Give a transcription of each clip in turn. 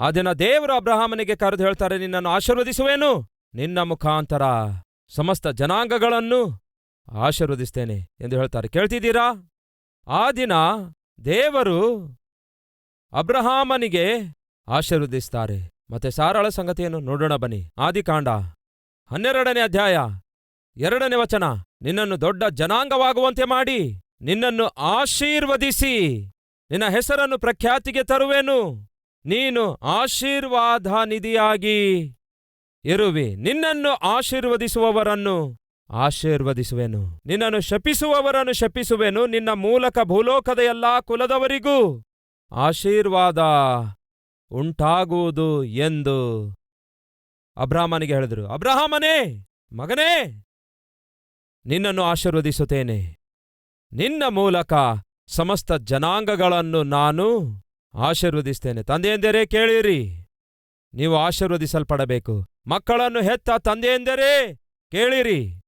ಆ ದಿನ ದೇವರು ಅಬ್ರಹಾಮನಿಗೆ ಕರೆದು ಹೇಳ್ತಾರೆ, ನಿನ್ನನ್ನು ಆಶೀರ್ವದಿಸುವೇನು? ನಿನ್ನ ಮುಖಾಂತರ ಸಮಸ್ತ ಜನಾಂಗಗಳನ್ನು ಆಶೀರ್ವದಿಸ್ತೇನೆ ಎಂದು ಹೇಳ್ತಾರೆ. ಕೇಳ್ತಿದ್ದೀರಾ? ಆ ದಿನ ದೇವರು ಅಬ್ರಹಾಮನಿಗೆ ಆಶೀರ್ವದಿಸ್ತಾರೆ. ಮತ್ತೆ ಸಾರಳ ಸಂಗತಿಯನ್ನು ನೋಡೋಣ ಬನ್ನಿ. ಆದಿಕಾಂಡ ಹನ್ನೆರಡನೇ ಅಧ್ಯಾಯ ಎರಡನೇ ವಚನ. ನಿನ್ನನ್ನು ದೊಡ್ಡ ಜನಾಂಗವಾಗುವಂತೆ ಮಾಡಿ, ನಿನ್ನನ್ನು ಆಶೀರ್ವದಿಸಿ, ನಿನ್ನ ಹೆಸರನ್ನು ಪ್ರಖ್ಯಾತಿಗೆ ತರುವೆನು. ನೀನು ಆಶೀರ್ವಾದ ನಿಧಿಯಾಗಿ ಇರುವಿ, ನಿನ್ನನ್ನು ಆಶೀರ್ವದಿಸುವವರನ್ನು. ಆಶೀರ್ವದಿಸುವೆನು. ನಿನ್ನನ್ನು ಶಪಿಸುವವರನ್ನು ಶಪಿಸುವೆನು. ನಿನ್ನ ಮೂಲಕ ಭೂಲೋಕದ ಎಲ್ಲಾ ಕುಲದವರಿಗೂ ಆಶೀರ್ವಾದ ಉಂಟಾಗುವುದು ಎಂದು ಅಬ್ರಾಹ್ಮನಿಗೆ ಹೇಳಿದರು. ಅಬ್ರಹಾಮನೇ, ಮಗನೇ, ನಿನ್ನನ್ನು ಆಶೀರ್ವದಿಸುತ್ತೇನೆ. ನಿನ್ನ ಮೂಲಕ ಸಮಸ್ತ ಜನಾಂಗಗಳನ್ನು ನಾನು ಆಶೀರ್ವದಿಸ್ತೇನೆ. ತಂದೆಯೆಂದರೆ ಕೇಳಿರಿ, ನೀವು ಆಶೀರ್ವದಿಸಲ್ಪಡಬೇಕು. ಮಕ್ಕಳನ್ನು ಹೆತ್ತ ತಂದೆಯೆಂದರೆ ಕೇಳಿರಿ.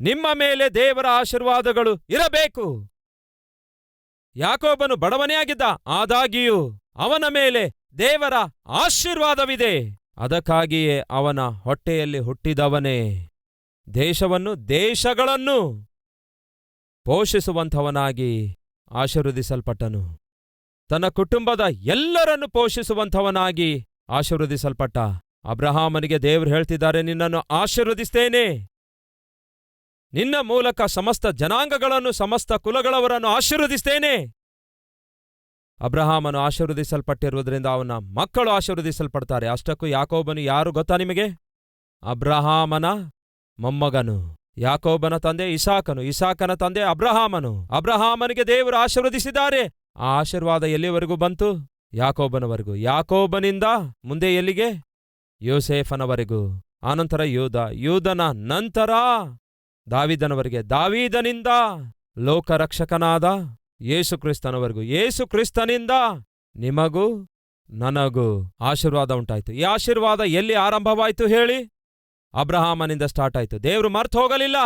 ನಿಮ್ಮ ಮೇಲೆ ದೇವರ ಆಶೀರ್ವಾದಗಳು ಇರಬೇಕು. ಯಾಕೋಬನು ಬಡವನೇ ಆಗಿದ್ದ, ಆದಾಗಿಯೂ ಅವನ ಮೇಲೆ ದೇವರ ಆಶೀರ್ವಾದವಿದೆ. ಅದಕ್ಕಾಗಿಯೇ ಅವನ ಹೊಟ್ಟೆಯಲ್ಲಿ ಹುಟ್ಟಿದವನೇ. ದೇಶವನ್ನು ದೇಶಗಳನ್ನು ಪೋಷಿಸುವಂಥವನಾಗಿ ಆಶೀರ್ವದಿಸಲ್ಪಟ್ಟನು. ತನ್ನ ಕುಟುಂಬದ ಎಲ್ಲರನ್ನು ಪೋಷಿಸುವಂಥವನಾಗಿ ಆಶೀರ್ವದಿಸಲ್ಪಟ್ಟ. ಅಬ್ರಹಾಮನಿಗೆ ದೇವರು ಹೇಳ್ತಿದ್ದಾರೆ, ನಿನ್ನನ್ನು ಆಶೀರ್ವದಿಸ್ತೇನೆ. ನಿನ್ನ ಮೂಲಕ ಸಮಸ್ತ ಜನಾಂಗಗಳನ್ನು, ಸಮಸ್ತ ಕುಲಗಳವರನ್ನು ಆಶೀರ್ವದಿಸ್ತೇನೆ. ಅಬ್ರಹಾಮನು ಆಶೀರ್ವದಿಸಲ್ಪಟ್ಟಿರುವುದರಿಂದ ಅವನ ಮಕ್ಕಳು ಆಶೀರ್ವದಿಸಲ್ಪಡ್ತಾರೆ. ಅಷ್ಟಕ್ಕೂ ಯಾಕೋಬನು ಯಾರು ಗೊತ್ತಾ ನಿಮಗೆ? ಅಬ್ರಹಾಮನ ಮೊಮ್ಮಗನು, ಯಾಕೋಬನ ತಂದೆ ಇಸಾಕನು, ಇಸಾಕನ ತಂದೆ ಅಬ್ರಹಾಮನು. ಅಬ್ರಹಾಮನಿಗೆ ದೇವರು ಆಶೀರ್ವದಿಸಿದ್ದಾರೆ. ಆ ಆಶೀರ್ವಾದ ಎಲ್ಲಿವರೆಗೂ ಬಂತು? ಯಾಕೋಬನವರೆಗೂ. ಯಾಕೋಬನಿಂದ ಮುಂದೆ ಎಲ್ಲಿಗೆ? ಯೋಸೇಫನವರೆಗೂ. ಆನಂತರ ಯೂದ ಯೂದನ ನಂತರ ದಾವಿದನವರೆಗೆ. ದಾವೀದನಿಂದ ಲೋಕರಕ್ಷಕನಾದ ಯೇಸುಕ್ರಿಸ್ತನವರೆಗೂ. ಯೇಸುಕ್ರಿಸ್ತನಿಂದ ನಿಮಗೂ ನನಗೂ ಆಶೀರ್ವಾದ ಉಂಟಾಯಿತು. ಈ ಆಶೀರ್ವಾದ ಎಲ್ಲಿ ಆರಂಭವಾಯಿತು ಹೇಳಿ? ಅಬ್ರಹಾಮನಿಂದ ಸ್ಟಾರ್ಟ್ ಆಯಿತು ದೇವರು ಮರ್ತು ಹೋಗಲಿಲ್ಲ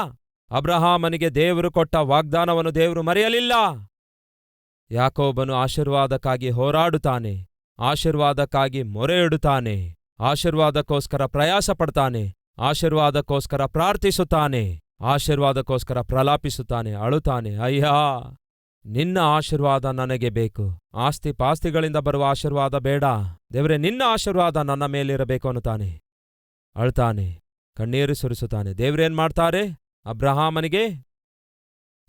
ಅಬ್ರಹಾಮನಿಗೆ ದೇವರು ಕೊಟ್ಟ ವಾಗ್ದಾನವನ್ನು ದೇವರು ಮರೆಯಲಿಲ್ಲ. ಯಾಕೋಬನು ಆಶೀರ್ವಾದಕ್ಕಾಗಿ ಹೋರಾಡುತ್ತಾನೆ, ಆಶೀರ್ವಾದಕ್ಕಾಗಿ ಮೊರೆ ಇಡುತ್ತಾನೆ ಆಶೀರ್ವಾದಕ್ಕೋಸ್ಕರ ಪ್ರಯಾಸ ಪಡ್ತಾನೆ ಆಶೀರ್ವಾದಕ್ಕೋಸ್ಕರ ಪ್ರಾರ್ಥಿಸುತ್ತಾನೆ, ಆಶೀರ್ವಾದಕ್ಕೋಸ್ಕರ ಪ್ರಲಾಪಿಸುತ್ತಾನೆ, ಅಳುತ್ತಾನೆ, ಅಯ್ಯಾ, ನಿನ್ನ ಆಶೀರ್ವಾದ ನನಗೆ ಬೇಕು. ಆಸ್ತಿ ಪಾಸ್ತಿಗಳಿಂದ ಬರುವ ಆಶೀರ್ವಾದ ಬೇಡ. ದೇವರೇ, ನಿನ್ನ ಆಶೀರ್ವಾದ ನನ್ನ ಮೇಲಿರಬೇಕು ಅನ್ನುತ್ತಾನೆ. ಅಳ್ತಾನೆ ಕಣ್ಣೀರು ಸುರಿಸುತ್ತಾನೆ. ದೇವ್ರೇನ್ ಮಾಡ್ತಾರೆ? ಅಬ್ರಹಾಮನಿಗೆ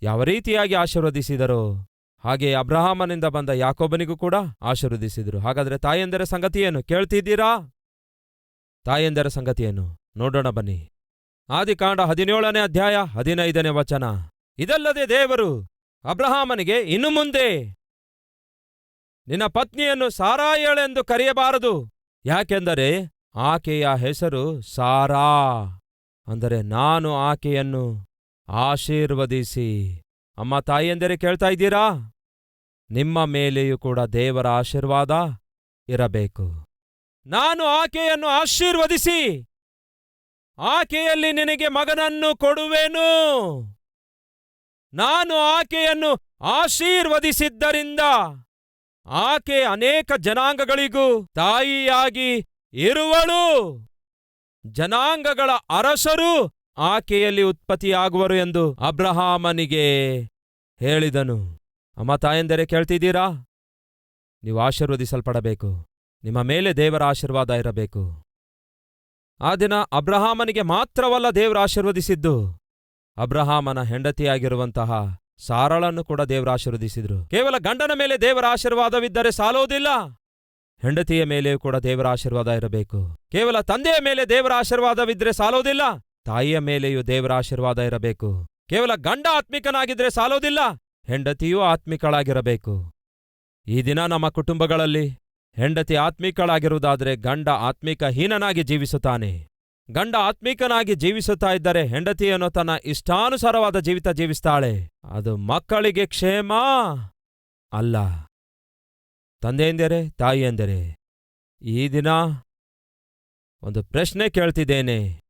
ಯಾವ ರೀತಿಯಾಗಿ ಆಶೀರ್ವದಿಸಿದರೋ ಹಾಗೆ ಅಬ್ರಹಾಮನಿಂದ ಬಂದ ಯಾಕೋಬನಿಗೂ ಕೂಡ ಆಶೀರ್ವದಿಸಿದರು. ಹಾಗಾದರೆ ತಾಯಂದರ ಸಂಗತಿಯೇನು ಕೇಳ್ತಿದ್ದೀರಾ? ತಾಯಂದರ ಸಂಗತಿಯೇನು ನೋಡೋಣ ಬನ್ನಿ. ಆದಿಕಾಂಡ ಹದಿನೇಳನೇ ಅಧ್ಯಾಯ ಹದಿನೈದನೇ ವಚನ. ಇದಲ್ಲದೆ ದೇವರು ಅಬ್ರಹಾಮನಿಗೆ, ಇನ್ನು ಮುಂದೆ ನಿನ್ನ ಪತ್ನಿಯನ್ನು ಸಾರಾಯಳೆಂದು ಕರೆಯಬಾರದು. ಯಾಕೆಂದರೆ ಆಕೆಯ ಹೆಸರು ಸಾರಾ. ಅಂದರೆ ನಾನು ಆಕೆಯನ್ನು ಆಶೀರ್ವದಿಸಿ. ಅಮ್ಮ ತಾಯಿಯೆಂದರೆ ಕೇಳ್ತಾ ಇದ್ದೀರಾ? ನಿಮ್ಮ ಮೇಲೆಯೂ ಕೂಡ ದೇವರ ಆಶೀರ್ವಾದ ಇರಬೇಕು. ನಾನು ಆಕೆಯನ್ನು ಆಶೀರ್ವದಿಸಿ, ಆಕೆಯಲ್ಲಿ ನಿನಗೆ ಮಗನನ್ನು ಕೊಡುವೆನು. ನಾನು ಆಕೆಯನ್ನು ಆಶೀರ್ವದಿಸಿದ್ದರಿಂದ ಆಕೆ ಅನೇಕ ಜನಾಂಗಗಳಿಗೂ ತಾಯಿಯಾಗಿ ಇರುವಳು. ಜನಾಂಗಗಳ ಅರಸರು ಆಕೆಯಲ್ಲಿ ಉತ್ಪತ್ತಿಯಾಗುವರು ಎಂದು ಅಬ್ರಹಾಮನಿಗೆ ಹೇಳಿದನು. ಅಮ್ಮ ತಾಯಂದರೆ ಕೇಳ್ತಿದ್ದೀರಾ? ನೀವು ಆಶೀರ್ವದಿಸಲ್ಪಡಬೇಕು. ನಿಮ್ಮ ಮೇಲೆ ದೇವರ ಆಶೀರ್ವಾದ ಇರಬೇಕು. ಆ ದಿನ ಅಬ್ರಹಾಮನಿಗೆ ಮಾತ್ರವಲ್ಲ ದೇವರ ಆಶೀರ್ವದಿಸಿದ್ದು. ಅಬ್ರಹಾಮನ ಹೆಂಡತಿಯಾಗಿರುವಂತಹ ಸಾರಳನ್ನು ಕೂಡ ದೇವರ ಆಶೀರ್ವದಿಸಿದ್ರು. ಕೇವಲ ಗಂಡನ ಮೇಲೆ ದೇವರ ಆಶೀರ್ವಾದವಿದ್ದರೆ ಸಾಲೋದಿಲ್ಲ. ಹೆಂಡತಿಯ ಮೇಲೆಯೂ ಕೂಡ ದೇವರ ಆಶೀರ್ವಾದ ಇರಬೇಕು. ಕೇವಲ ತಂದೆಯ ಮೇಲೆ ದೇವರ ಆಶೀರ್ವಾದವಿದ್ದರೆ ಸಾಲೋದಿಲ್ಲ. ತಾಯಿಯ ಮೇಲೆಯೂ ದೇವರ ಆಶೀರ್ವಾದ ಇರಬೇಕು. ಕೇವಲ ಗಂಡ ಆತ್ಮಿಕನಾಗಿದ್ರೆ ಸಾಲೋದಿಲ್ಲ. ಹೆಂಡತಿಯೂ ಆತ್ಮಿಕಳಾಗಿರಬೇಕು. ಈ ದಿನ ನಮ್ಮ ಕುಟುಂಬಗಳಲ್ಲಿ ಹೆಂಡತಿ ಆತ್ಮಿಕಳಾಗಿರುವುದಾದರೆ ಗಂಡ ಆತ್ಮಿಕ ಹೀನನಾಗಿ ಜೀವಿಸುತ್ತಾನೆ. ಗಂಡ ಆತ್ಮಿಕನಾಗಿ ಜೀವಿಸುತ್ತಾ ಇದ್ದರೆ ಹೆಂಡತಿಯನ್ನು ತನ್ನ ಇಷ್ಟಾನುಸಾರವಾದ ಜೀವಿತ ಜೀವಿಸ್ತಾಳೆ. ಅದು ಮಕ್ಕಳಿಗೆ ಕ್ಷೇಮ ಅಲ್ಲ. ತಂದೆಯೆಂದರೆ, ತಾಯಿಯೆಂದರೆ, ಈ ದಿನ ಒಂದು ಪ್ರಶ್ನೆ ಕೇಳ್ತಿದ್ದೇನೆ.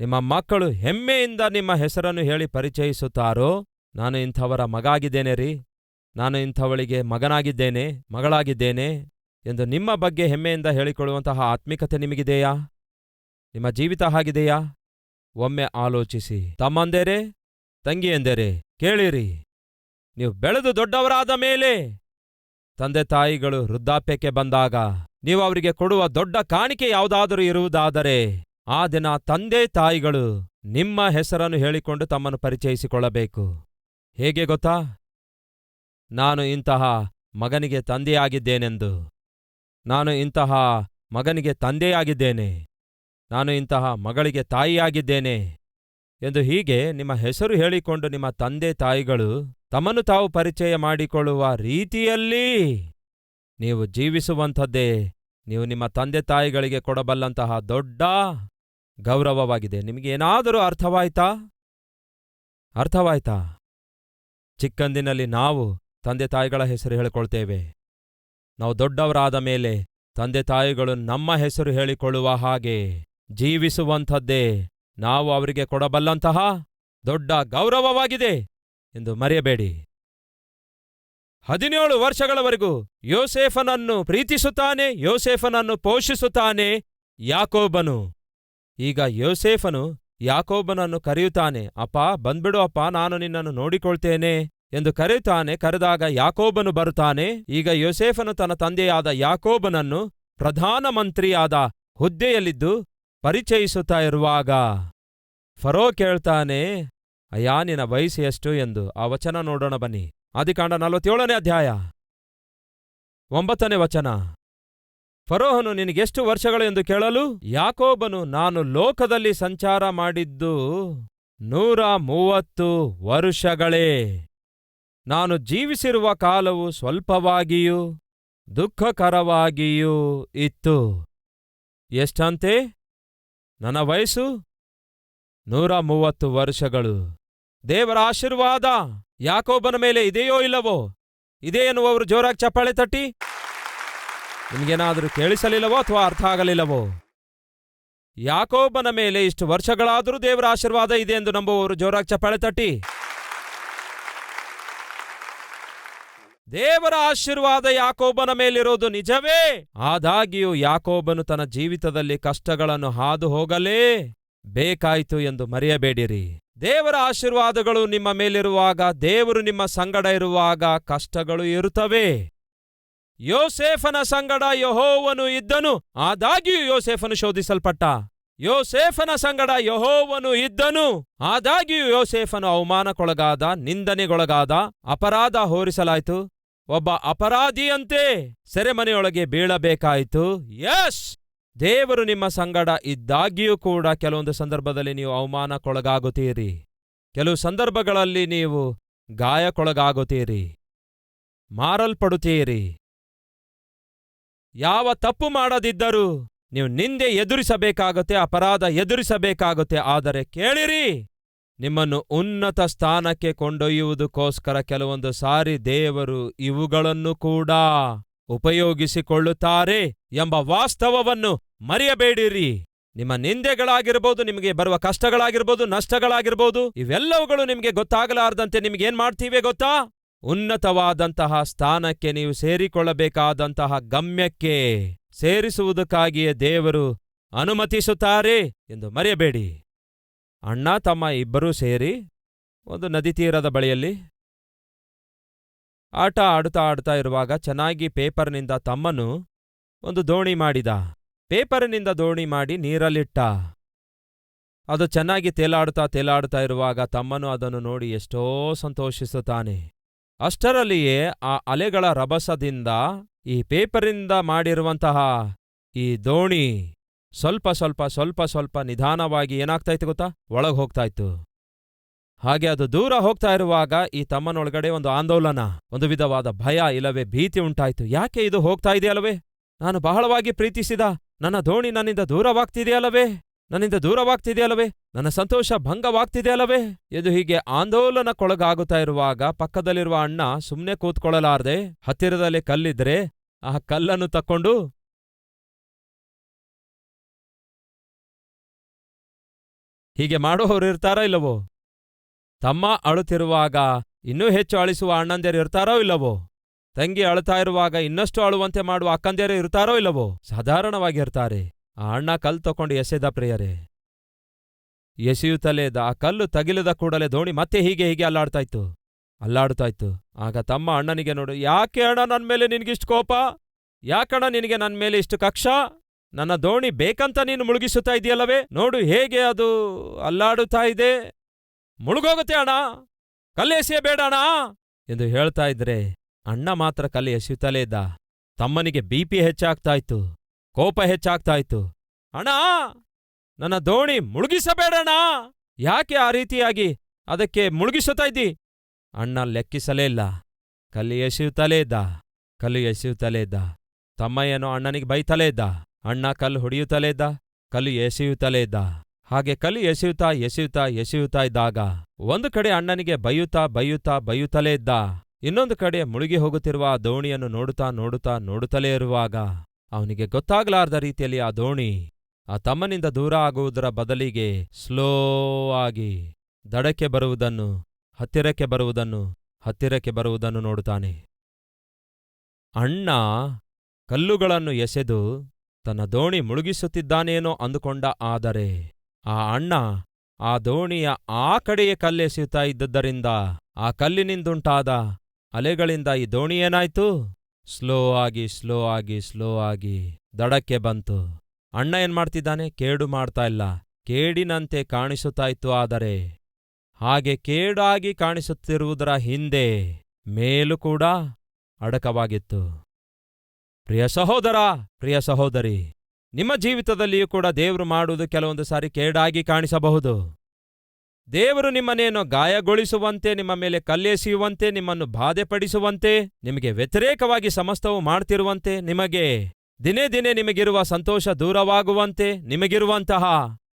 ನಿಮ್ಮ ಮಕ್ಕಳು ಹೆಮ್ಮೆಯಿಂದ ನಿಮ್ಮ ಹೆಸರನ್ನು ಹೇಳಿ ಪರಿಚಯಿಸುತ್ತಾರೋ? ನಾನು ಇಂಥವರ ಮಗ ಆಗಿದ್ದೇನೆ ರೀ. ನಾನು ಇಂಥವಳಿಗೆ ಮಗನಾಗಿದ್ದೇನೆ, ಮಗಳಾಗಿದ್ದೇನೆ ಎಂದು ನಿಮ್ಮ ಬಗ್ಗೆ ಹೆಮ್ಮೆಯಿಂದ ಹೇಳಿಕೊಳ್ಳುವಂತಹ ಆತ್ಮಿಕತೆ ನಿಮಗಿದೆಯಾ? ನಿಮ್ಮ ಜೀವಿತ ಹಾಗಿದೆಯಾ? ಒಮ್ಮೆ ಆಲೋಚಿಸಿ. ತಮ್ಮಂದೇರೆ, ತಂಗಿಯಂದೇರೆ, ಕೇಳಿರಿ. ನೀವು ಬೆಳೆದು ದೊಡ್ಡವರಾದ ಮೇಲೆ ತಂದೆ ತಾಯಿಗಳು ವೃದ್ಧಾಪ್ಯಕ್ಕೆ ಬಂದಾಗ ನೀವು ಅವರಿಗೆ ಕೊಡುವ ದೊಡ್ಡ ಕಾಣಿಕೆ ಯಾವುದಾದರೂ ಇರುವುದಾದರೆ ಆ ದಿನ ತಂದೆ ತಾಯಿಗಳು ನಿಮ್ಮ ಹೆಸರನ್ನು ಹೇಳಿಕೊಂಡು ತಮ್ಮನ್ನು ಪರಿಚಯಿಸಿಕೊಳ್ಳಬೇಕು. ಹೇಗೆ ಗೊತ್ತಾ? ನಾನು ಇಂತಹ ಮಗನಿಗೆ ತಂದೆಯಾಗಿದ್ದೇನೆಂದು. ನಾನು ಇಂತಹ ಮಗನಿಗೆ ತಂದೆಯಾಗಿದ್ದೇನೆ. ನಾನು ಇಂತಹ ಮಗಳಿಗೆ ತಾಯಿಯಾಗಿದ್ದೇನೆ. ಎಂದು ಹೀಗೆ ನಿಮ್ಮ ಹೆಸರು ಹೇಳಿಕೊಂಡು ನಿಮ್ಮ ತಂದೆ ತಾಯಿಗಳು ತಮ್ಮನ್ನು ತಾವು ಪರಿಚಯ ಮಾಡಿಕೊಳ್ಳುವ ರೀತಿಯಲ್ಲಿ ನೀವು ಜೀವಿಸುವಂಥದ್ದೇ, ನೀವು ನಿಮ್ಮ ತಂದೆ ತಾಯಿಗಳಿಗೆ ಕೊಡಬಲ್ಲಂತಹ ದೊಡ್ಡ ಗೌರವವಾಗಿದೆ. ನಿಮಗೇನಾದರೂ ಅರ್ಥವಾಯ್ತಾ? ಅರ್ಥವಾಯ್ತಾ? ಚಿಕ್ಕಂದಿನಲ್ಲಿ ನಾವು ತಂದೆ ತಾಯಿಗಳ ಹೆಸರು ಹೇಳಿಕೊಳ್ತೇವೆ. ನಾವು ದೊಡ್ಡವರಾದ ಮೇಲೆ ತಂದೆ ತಾಯಿಗಳು ನಮ್ಮ ಹೆಸರು ಹೇಳಿಕೊಳ್ಳುವ ಹಾಗೆ ಜೀವಿಸುವಂಥದ್ದೇ ನಾವು ಅವರಿಗೆ ಕೊಡಬಲ್ಲಂತಹ ದೊಡ್ಡ ಗೌರವವಾಗಿದೆ ಎಂದು ಮರೆಯಬೇಡಿ. ಹದಿನೇಳು ವರ್ಷಗಳವರೆಗೂ ಯೋಸೇಫನನ್ನು ಪ್ರೀತಿಸುತ್ತಾನೆ, ಯೋಸೇಫನನ್ನು ಪೋಷಿಸುತ್ತಾನೆ ಯಾಕೋಬನು. ಈಗ ಯೋಸೇಫನು ಯಾಕೋಬನನ್ನು ಕರೆಯುತ್ತಾನೆ, ಅಪ್ಪ ಬಂದ್ಬಿಡು ಅಪ್ಪ, ನಾನು ನಿನ್ನನ್ನು ನೋಡಿಕೊಳ್ತೇನೆ. ಎಂದು ಕರೆಯುತ್ತಾನೆ, ಕರೆದಾಗ ಯಾಕೋಬನು ಬರುತ್ತಾನೆ. ಈಗ ಯೋಸೇಫನು ತನ್ನ ತಂದೆಯಾದ ಯಾಕೋಬನನ್ನು ಪ್ರಧಾನಮಂತ್ರಿಯಾದ ಹುದ್ದೆಯಲ್ಲಿದ್ದು ಪರಿಚಯಿಸುತ್ತಾ ಇರುವಾಗ ಫರೋ ಕೇಳ್ತಾನೆ, ಅಯ್ಯಾ, ನಿನ್ನ ವಯಸ್ಸು ಎಷ್ಟು ಎಂದು. ಆ ವಚನ ನೋಡೋಣ ಬನ್ನಿ. ಆದಿಕಾಂಡ ನಲವತ್ತೇಳನೇ ಅಧ್ಯಾಯ. ಒಂಬತ್ತನೇ ವಚನ. ಫರೋಹನು, ನಿನಗೆಷ್ಟು ವರ್ಷಗಳು ಎಂದು ಕೇಳಲು? ಯಾಕೋಬನು, ನಾನು ಲೋಕದಲ್ಲಿ ಸಂಚಾರ ಮಾಡಿದ್ದು ನೂರ ಮೂವತ್ತು ವರುಷಗಳೇ. ನಾನು ಜೀವಿಸಿರುವ ಕಾಲವು ಸ್ವಲ್ಪವಾಗಿಯೂ ದುಃಖಕರವಾಗಿಯೂ ಇತ್ತು. ಎಷ್ಟಂತೆ? ನನ್ನ ವಯಸ್ಸು ನೂರ ಮೂವತ್ತು ವರ್ಷಗಳು. ದೇವರ ಆಶೀರ್ವಾದ ಯಾಕೋಬನ ಮೇಲೆ ಇದೆಯೋ ಇಲ್ಲವೋ? ಇದೇ ಎನ್ನುವವರು ಜೋರಾಗಿ ಚಪ್ಪಾಳೆ ತಟ್ಟಿ? ನಿಮಗೇನಾದರೂ ಕೇಳಿಸಲಿಲ್ಲವೋ ಅಥವಾ ಅರ್ಥ ಆಗಲಿಲ್ಲವೋ? ಯಾಕೋಬನ ಮೇಲೆ ಇಷ್ಟು ವರ್ಷಗಳಾದರೂ ದೇವರ ಆಶೀರ್ವಾದ ಇದೆ ಎಂದು ನಂಬುವವರು ಜೋರಾಗಿ ಚಪ್ಪಾಳೆ ತಟ್ಟಿ? ದೇವರ ಆಶೀರ್ವಾದ ಯಾಕೋಬನ ಮೇಲಿರೋದು ನಿಜವೇ? ಆದಾಗ್ಯೂ ಯಾಕೋಬನು ತನ್ನ ಜೀವಿತದಲ್ಲಿ ಕಷ್ಟಗಳನ್ನು ಹಾದು ಹೋಗಲೇ ಬೇಕಾಯಿತು ಎಂದು ಮರೆಯಬೇಡಿರಿ. ದೇವರ ಆಶೀರ್ವಾದಗಳು ನಿಮ್ಮ ಮೇಲಿರುವಾಗ, ದೇವರು ನಿಮ್ಮ ಸಂಗಡ ಇರುವಾಗ ಕಷ್ಟಗಳು ಇರುತ್ತವೆ. ಯೋಸೇಫನ ಸಂಗಡ ಯಹೋವನು ಇದ್ದನು. ಆದಾಗ್ಯೂ ಯೋಸೇಫನು ಶೋಧಿಸಲ್ಪಟ್ಟ. ಯೋಸೇಫನ ಸಂಗಡ ಯಹೋವನು ಇದ್ದನು. ಆದಾಗ್ಯೂ ಯೋಸೇಫನು ಅವಮಾನಕ್ಕೊಳಗಾದ, ನಿಂದನೆಗೊಳಗಾದ, ಅಪರಾಧ ಹೋರಿಸಲಾಯಿತು. ಒಬ್ಬ ಅಪರಾಧಿಯಂತೆ ಸೆರೆಮನೆಯೊಳಗೆ ಬೀಳಬೇಕಾಯಿತು. ಯಸ್ ದೇವರು ನಿಮ್ಮ ಸಂಗಡ ಇದ್ದಾಗಿಯೂ ಕೂಡ ಕೆಲವೊಂದು ಸಂದರ್ಭದಲ್ಲಿ ನೀವು ಅವಮಾನಕ್ಕೊಳಗಾಗುತ್ತೀರಿ. ಕೆಲವು ಸಂದರ್ಭಗಳಲ್ಲಿ ನೀವು ಗಾಯಕ್ಕೊಳಗಾಗುತ್ತೀರಿ. ಮಾರಲ್ಪಡುತ್ತೀರಿ. ಯಾವ ತಪ್ಪು ಮಾಡದಿದ್ದರೂ ನೀವು ನಿಂದೆ ಎದುರಿಸಬೇಕಾಗುತ್ತೆ, ಅಪರಾಧ ಎದುರಿಸಬೇಕಾಗುತ್ತೆ. ಆದರೆ ಕೇಳಿರಿ! ನಿಮ್ಮನ್ನು ಉನ್ನತ ಸ್ಥಾನಕ್ಕೆ ಕೊಂಡೊಯ್ಯುವುದಕ್ಕೋಸ್ಕರ ಕೆಲವೊಂದು ಸಾರಿ ದೇವರು ಇವುಗಳನ್ನು ಕೂಡ ಉಪಯೋಗಿಸಿಕೊಳ್ಳುತ್ತಾರೆ ಎಂಬ ವಾಸ್ತವವನ್ನು ಮರೆಯಬೇಡಿರಿ. ನಿಮ್ಮ ನಿಂದೆಗಳಾಗಿರ್ಬೋದು, ನಿಮಗೆ ಬರುವ ಕಷ್ಟಗಳಾಗಿರ್ಬೋದು, ನಷ್ಟಗಳಾಗಿರ್ಬೋದು, ಇವೆಲ್ಲವುಗಳು ನಿಮಗೆ ಗೊತ್ತಾಗಲಾರ್ದಂತೆ ನಿಮಗೇನ್ ಮಾಡ್ತೀವಿ ಗೊತ್ತಾ? ಉನ್ನತವಾದಂತಹ ಸ್ಥಾನಕ್ಕೆ ನೀವು ಸೇರಿಕೊಳ್ಳಬೇಕಾದಂತಹ ಗಮ್ಯಕ್ಕೆ ಸೇರಿಸುವುದಕ್ಕಾಗಿಯೇ ದೇವರು ಅನುಮತಿಸುತ್ತಾರೆ ಎಂದು ಮರೆಯಬೇಡಿ. ಅಣ್ಣ, ತಮ್ಮ ಇಬ್ಬರೂ ಸೇರಿ ಒಂದು ನದಿ ತೀರದ ಬಳಿಯಲ್ಲಿ ಆಟ ಆಡುತ್ತಾ ಆಡ್ತಾ ಇರುವಾಗ ಚೆನ್ನಾಗಿ ಪೇಪರ್ನಿಂದ ತಮ್ಮನು ಒಂದು ದೋಣಿ ಮಾಡಿದ. ಪೇಪರಿನಿಂದ ದೋಣಿ ಮಾಡಿ ನೀರಲ್ಲಿಟ್ಟ. ಅದು ಚೆನ್ನಾಗಿ ತೇಲಾಡುತ್ತಾ ತೇಲಾಡುತ್ತಾ ಇರುವಾಗ ತಮ್ಮನು ಅದನ್ನು ನೋಡಿ ಎಷ್ಟೋ ಸಂತೋಷಿಸುತ್ತಾನೆ. ಅಷ್ಟರಲ್ಲಿಯೇ ಆ ಅಲೆಗಳ ರಭಸದಿಂದ ಈ ಪೇಪರಿಂದ ಮಾಡಿರುವಂತಹ ಈ ದೋಣಿ ಸ್ವಲ್ಪ ಸ್ವಲ್ಪ ಸ್ವಲ್ಪ ಸ್ವಲ್ಪ ನಿಧಾನವಾಗಿ ಏನಾಗ್ತಾಯಿತ್ತು ಗೊತ್ತಾ? ಒಳಗೆ ಹೋಗ್ತಾ ಇತ್ತು ಹಾಗೆ ಅದು ದೂರ ಹೋಗ್ತಾ ಇರುವಾಗ ಈ ತಮ್ಮನೊಳಗಡೆ ಒಂದು ಆಂದೋಲನ, ಒಂದು ವಿಧವಾದ ಭಯ ಇಲ್ಲವೇ ಭೀತಿ ಉಂಟಾಯಿತು. ಯಾಕೆ ಇದು ಹೋಗ್ತಾ ಇದೆಯಲ್ಲವೇ? ನಾನು ಬಹಳವಾಗಿ ಪ್ರೀತಿಸಿದ, ನನ್ನ ದೋಣಿ ನನ್ನಿಂದ ದೂರವಾಗ್ತಿದೆಯಲ್ಲವೇ? ನನ್ನಿಂದ ದೂರವಾಗ್ತಿದೆಯಲ್ಲವೇ? ನನ್ನ ಸಂತೋಷ ಭಂಗವಾಗ್ತಿದೆಯಲ್ಲವೇ? ಇದು ಹೀಗೆ ಆಂದೋಲನಕ್ಕೊಳಗಾಗುತ್ತಾ ಇರುವಾಗ ಪಕ್ಕದಲ್ಲಿರುವ ಅಣ್ಣ ಸುಮ್ಮನೆ ಕೂತ್ಕೊಳ್ಳಲಾರದೆ ಹತ್ತಿರದಲ್ಲಿ ಕಲ್ಲಿದ್ರೆ, ಆ ಕಲ್ಲನ್ನು ತಕ್ಕೊಂಡು ಹೀಗೆ ಮಾಡುವವರು ಇರ್ತಾರೋ ಇಲ್ಲವೋ? ತಮ್ಮ ಅಳುತ್ತಿರುವಾಗ ಇನ್ನೂ ಹೆಚ್ಚು ಅಳಿಸುವ ಅಣ್ಣಂದಿರು ಇರ್ತಾರೋ ಇಲ್ಲವೋ? ತಂಗಿ ಅಳ್ತಾ ಇರುವಾಗ ಇನ್ನಷ್ಟು ಅಳುವಂತೆ ಮಾಡುವ ಅಕ್ಕಂದಿಯರು ಇರ್ತಾರೋ ಇಲ್ಲವೋ? ಸಾಧಾರಣವಾಗಿ ಇರ್ತಾರೆ ಆ ಅಣ್ಣ ಕಲ್ಲು ತಕೊಂಡು ಎಸೆದ ಪ್ರಿಯರೇ. ಎಸೆಯುತ್ತಲೇ ಇದ್ದ ಆ ಕಲ್ಲು ತಗಿಲದ ಕೂಡಲೇ ದೋಣಿ ಮತ್ತೆ ಹೀಗೆ ಹೀಗೆ ಅಲ್ಲಾಡ್ತಾ ಇತ್ತು ಅಲ್ಲಾಡ್ತಾ ಇತ್ತು ಆಗ ತಮ್ಮ ಅಣ್ಣನಿಗೆ ನೋಡು, ಯಾಕೆ ಅಣ್ಣ ನನ್ಮೇಲೆ ನಿನ್ಗಿಷ್ಟು ಕೋಪ? ಯಾಕಣ್ಣ ನಿನಗೆ ನನ್ಮೇಲೆ ಇಷ್ಟು ಕಕ್ಷ? ನನ್ನ ದೋಣಿ ಬೇಕಂತ ನೀನು ಮುಳುಗಿಸುತ್ತಾ ಇದೆಯಲ್ಲವೇ? ನೋಡು ಹೇಗೆ ಅದು ಅಲ್ಲಾಡುತ್ತಾ ಇದೆ. ಮುಳುಗೋಗುತ್ತೆ ಅಣ್ಣ. ಕಲ್ಲು ಎಸೆಯಬೇಡ ಅಣ್ಣ. ಎಂದು ಹೇಳ್ತಾ ಇದ್ರೆ ಅಣ್ಣ ಮಾತ್ರ ಕಲ್ಲು ಎಸೆಯುತ್ತಲೇ ಇದ್ದ. ತಮ್ಮನಿಗೆ ಬಿಪಿ ಹೆಚ್ಚಾಗ್ತಾ ಇತ್ತು ಕೋಪ ಹೆಚ್ಚಾಗ್ತಾ ಇತ್ತು ಅಣ್ಣ, ನನ್ನ ದೋಣಿ ಮುಳುಗಿಸಬೇಡಣ ಯಾಕೆ ಆ ರೀತಿಯಾಗಿ ಅದಕ್ಕೆ ಮುಳುಗಿಸುತ್ತಾ ಇದ್ದಿ? ಅಣ್ಣ ಲೆಕ್ಕಿಸಲೇ ಇಲ್ಲ. ಕಲ್ಲಿ ಎಸೆಯುತ್ತಲೇ ಇದ್ದ. ಕಲ್ಲು ಎಸೆಯುತ್ತಲೇ ಇದ್ದ. ತಮ್ಮ ಏನೋ ಅಣ್ಣನಿಗೆ ಬೈತಲೇ ಇದ್ದ. ಅಣ್ಣ ಕಲ್ಲು ಹೊಡೆಯುತ್ತಲೇ ಇದ್ದ, ಕಲ್ಲು ಎಸೆಯುತ್ತಲೇ ಇದ್ದ. ಹಾಗೆ ಕಲ್ಲು ಎಸೆಯುತ್ತಾ ಎಸೆಯುತ್ತಾ ಎಸೆಯುತ್ತಾ ಇದ್ದಾಗ ಒಂದು ಕಡೆ ಅಣ್ಣನಿಗೆ ಬೈಯುತ್ತಾ ಬೈಯುತ್ತಾ, ಬೈಯುತ್ತಲೇ ಇದ್ದ. ಇನ್ನೊಂದು ಕಡೆ ಮುಳುಗಿ ಹೋಗುತ್ತಿರುವ ಆ ದೋಣಿಯನ್ನು ನೋಡುತ್ತಾ ನೋಡುತ್ತಾ, ನೋಡುತ್ತಲೇ ಇರುವಾಗ ಅವನಿಗೆ ಗೊತ್ತಾಗಲಾರದ ರೀತಿಯಲ್ಲಿ ಆ ದೋಣಿ ಆ ತಮ್ಮನಿಂದ ದೂರ ಆಗುವುದರ ಬದಲಿಗೆ ಸ್ಲೋ ಆಗಿ ದಡಕ್ಕೆ ಬರುವುದನ್ನು, ಹತ್ತಿರಕ್ಕೆ ಬರುವುದನ್ನು ಹತ್ತಿರಕ್ಕೆ ಬರುವುದನ್ನು ನೋಡುತ್ತಾನೆ. ಅಣ್ಣ ಕಲ್ಲುಗಳನ್ನು ಎಸೆದು ತನ್ನ ದೋಣಿ ಮುಳುಗಿಸುತ್ತಿದ್ದಾನೇನೋ ಅಂದುಕೊಂಡ ಆದರೆ, ಆ ಅಣ್ಣ ಆ ದೋಣಿಯ ಆ ಕಡೆಯೇ ಕಲ್ಲೆಸೆಯುತ್ತಾ ಇದ್ದದ್ದರಿಂದ ಆ ಕಲ್ಲಿನಿಂದುಂಟಾದ ಅಲೆಗಳಿಂದ ಈ ದೋಣಿ ಏನಾಯ್ತು? ಸ್ಲೋ ಆಗಿ ಸ್ಲೋ ಆಗಿ ಸ್ಲೋ ಆಗಿ ದಡಕ್ಕೆ ಬಂತು. ಅಣ್ಣ ಏನ್ಮಾಡ್ತಿದ್ದಾನೆ ಕೇಡು ಮಾಡ್ತಾ ಇಲ್ಲ. ಕೇಡಿನಂತೆ ಕಾಣಿಸುತ್ತಾ ಇತ್ತು ಆದರೆ, ಹಾಗೆ ಕೇಡಾಗಿ ಕಾಣಿಸುತ್ತಿರುವುದರ ಹಿಂದೆ ಮೇಲು ಕೂಡ ಅಡಕವಾಗಿತ್ತು. ಪ್ರಿಯ ಸಹೋದರ, ಪ್ರಿಯ ಸಹೋದರಿ, ನಿಮ್ಮ ಜೀವಿತದಲ್ಲಿಯೂ ಕೂಡ ದೇವರು ಮಾಡುವುದು ಕೆಲವೊಂದು ಸಾರಿ ಕೇಡಾಗಿ ಕಾಣಿಸಬಹುದು. ದೇವರು ನಿಮ್ಮನ್ನೇನು ಗಾಯಗೊಳಿಸುವಂತೆ, ನಿಮ್ಮ ಮೇಲೆ ಕಲ್ಲೆಸೆಯುವಂತೆ, ನಿಮ್ಮನ್ನು ಬಾಧೆಪಡಿಸುವಂತೆ, ನಿಮಗೆ ವ್ಯತಿರೇಕವಾಗಿ ಸಮಸ್ತವು ಮಾಡ್ತಿರುವಂತೆ, ನಿಮಗೆ ದಿನೇ ದಿನೇ ನಿಮಗಿರುವ ಸಂತೋಷ ದೂರವಾಗುವಂತೆ, ನಿಮಗಿರುವಂತಹ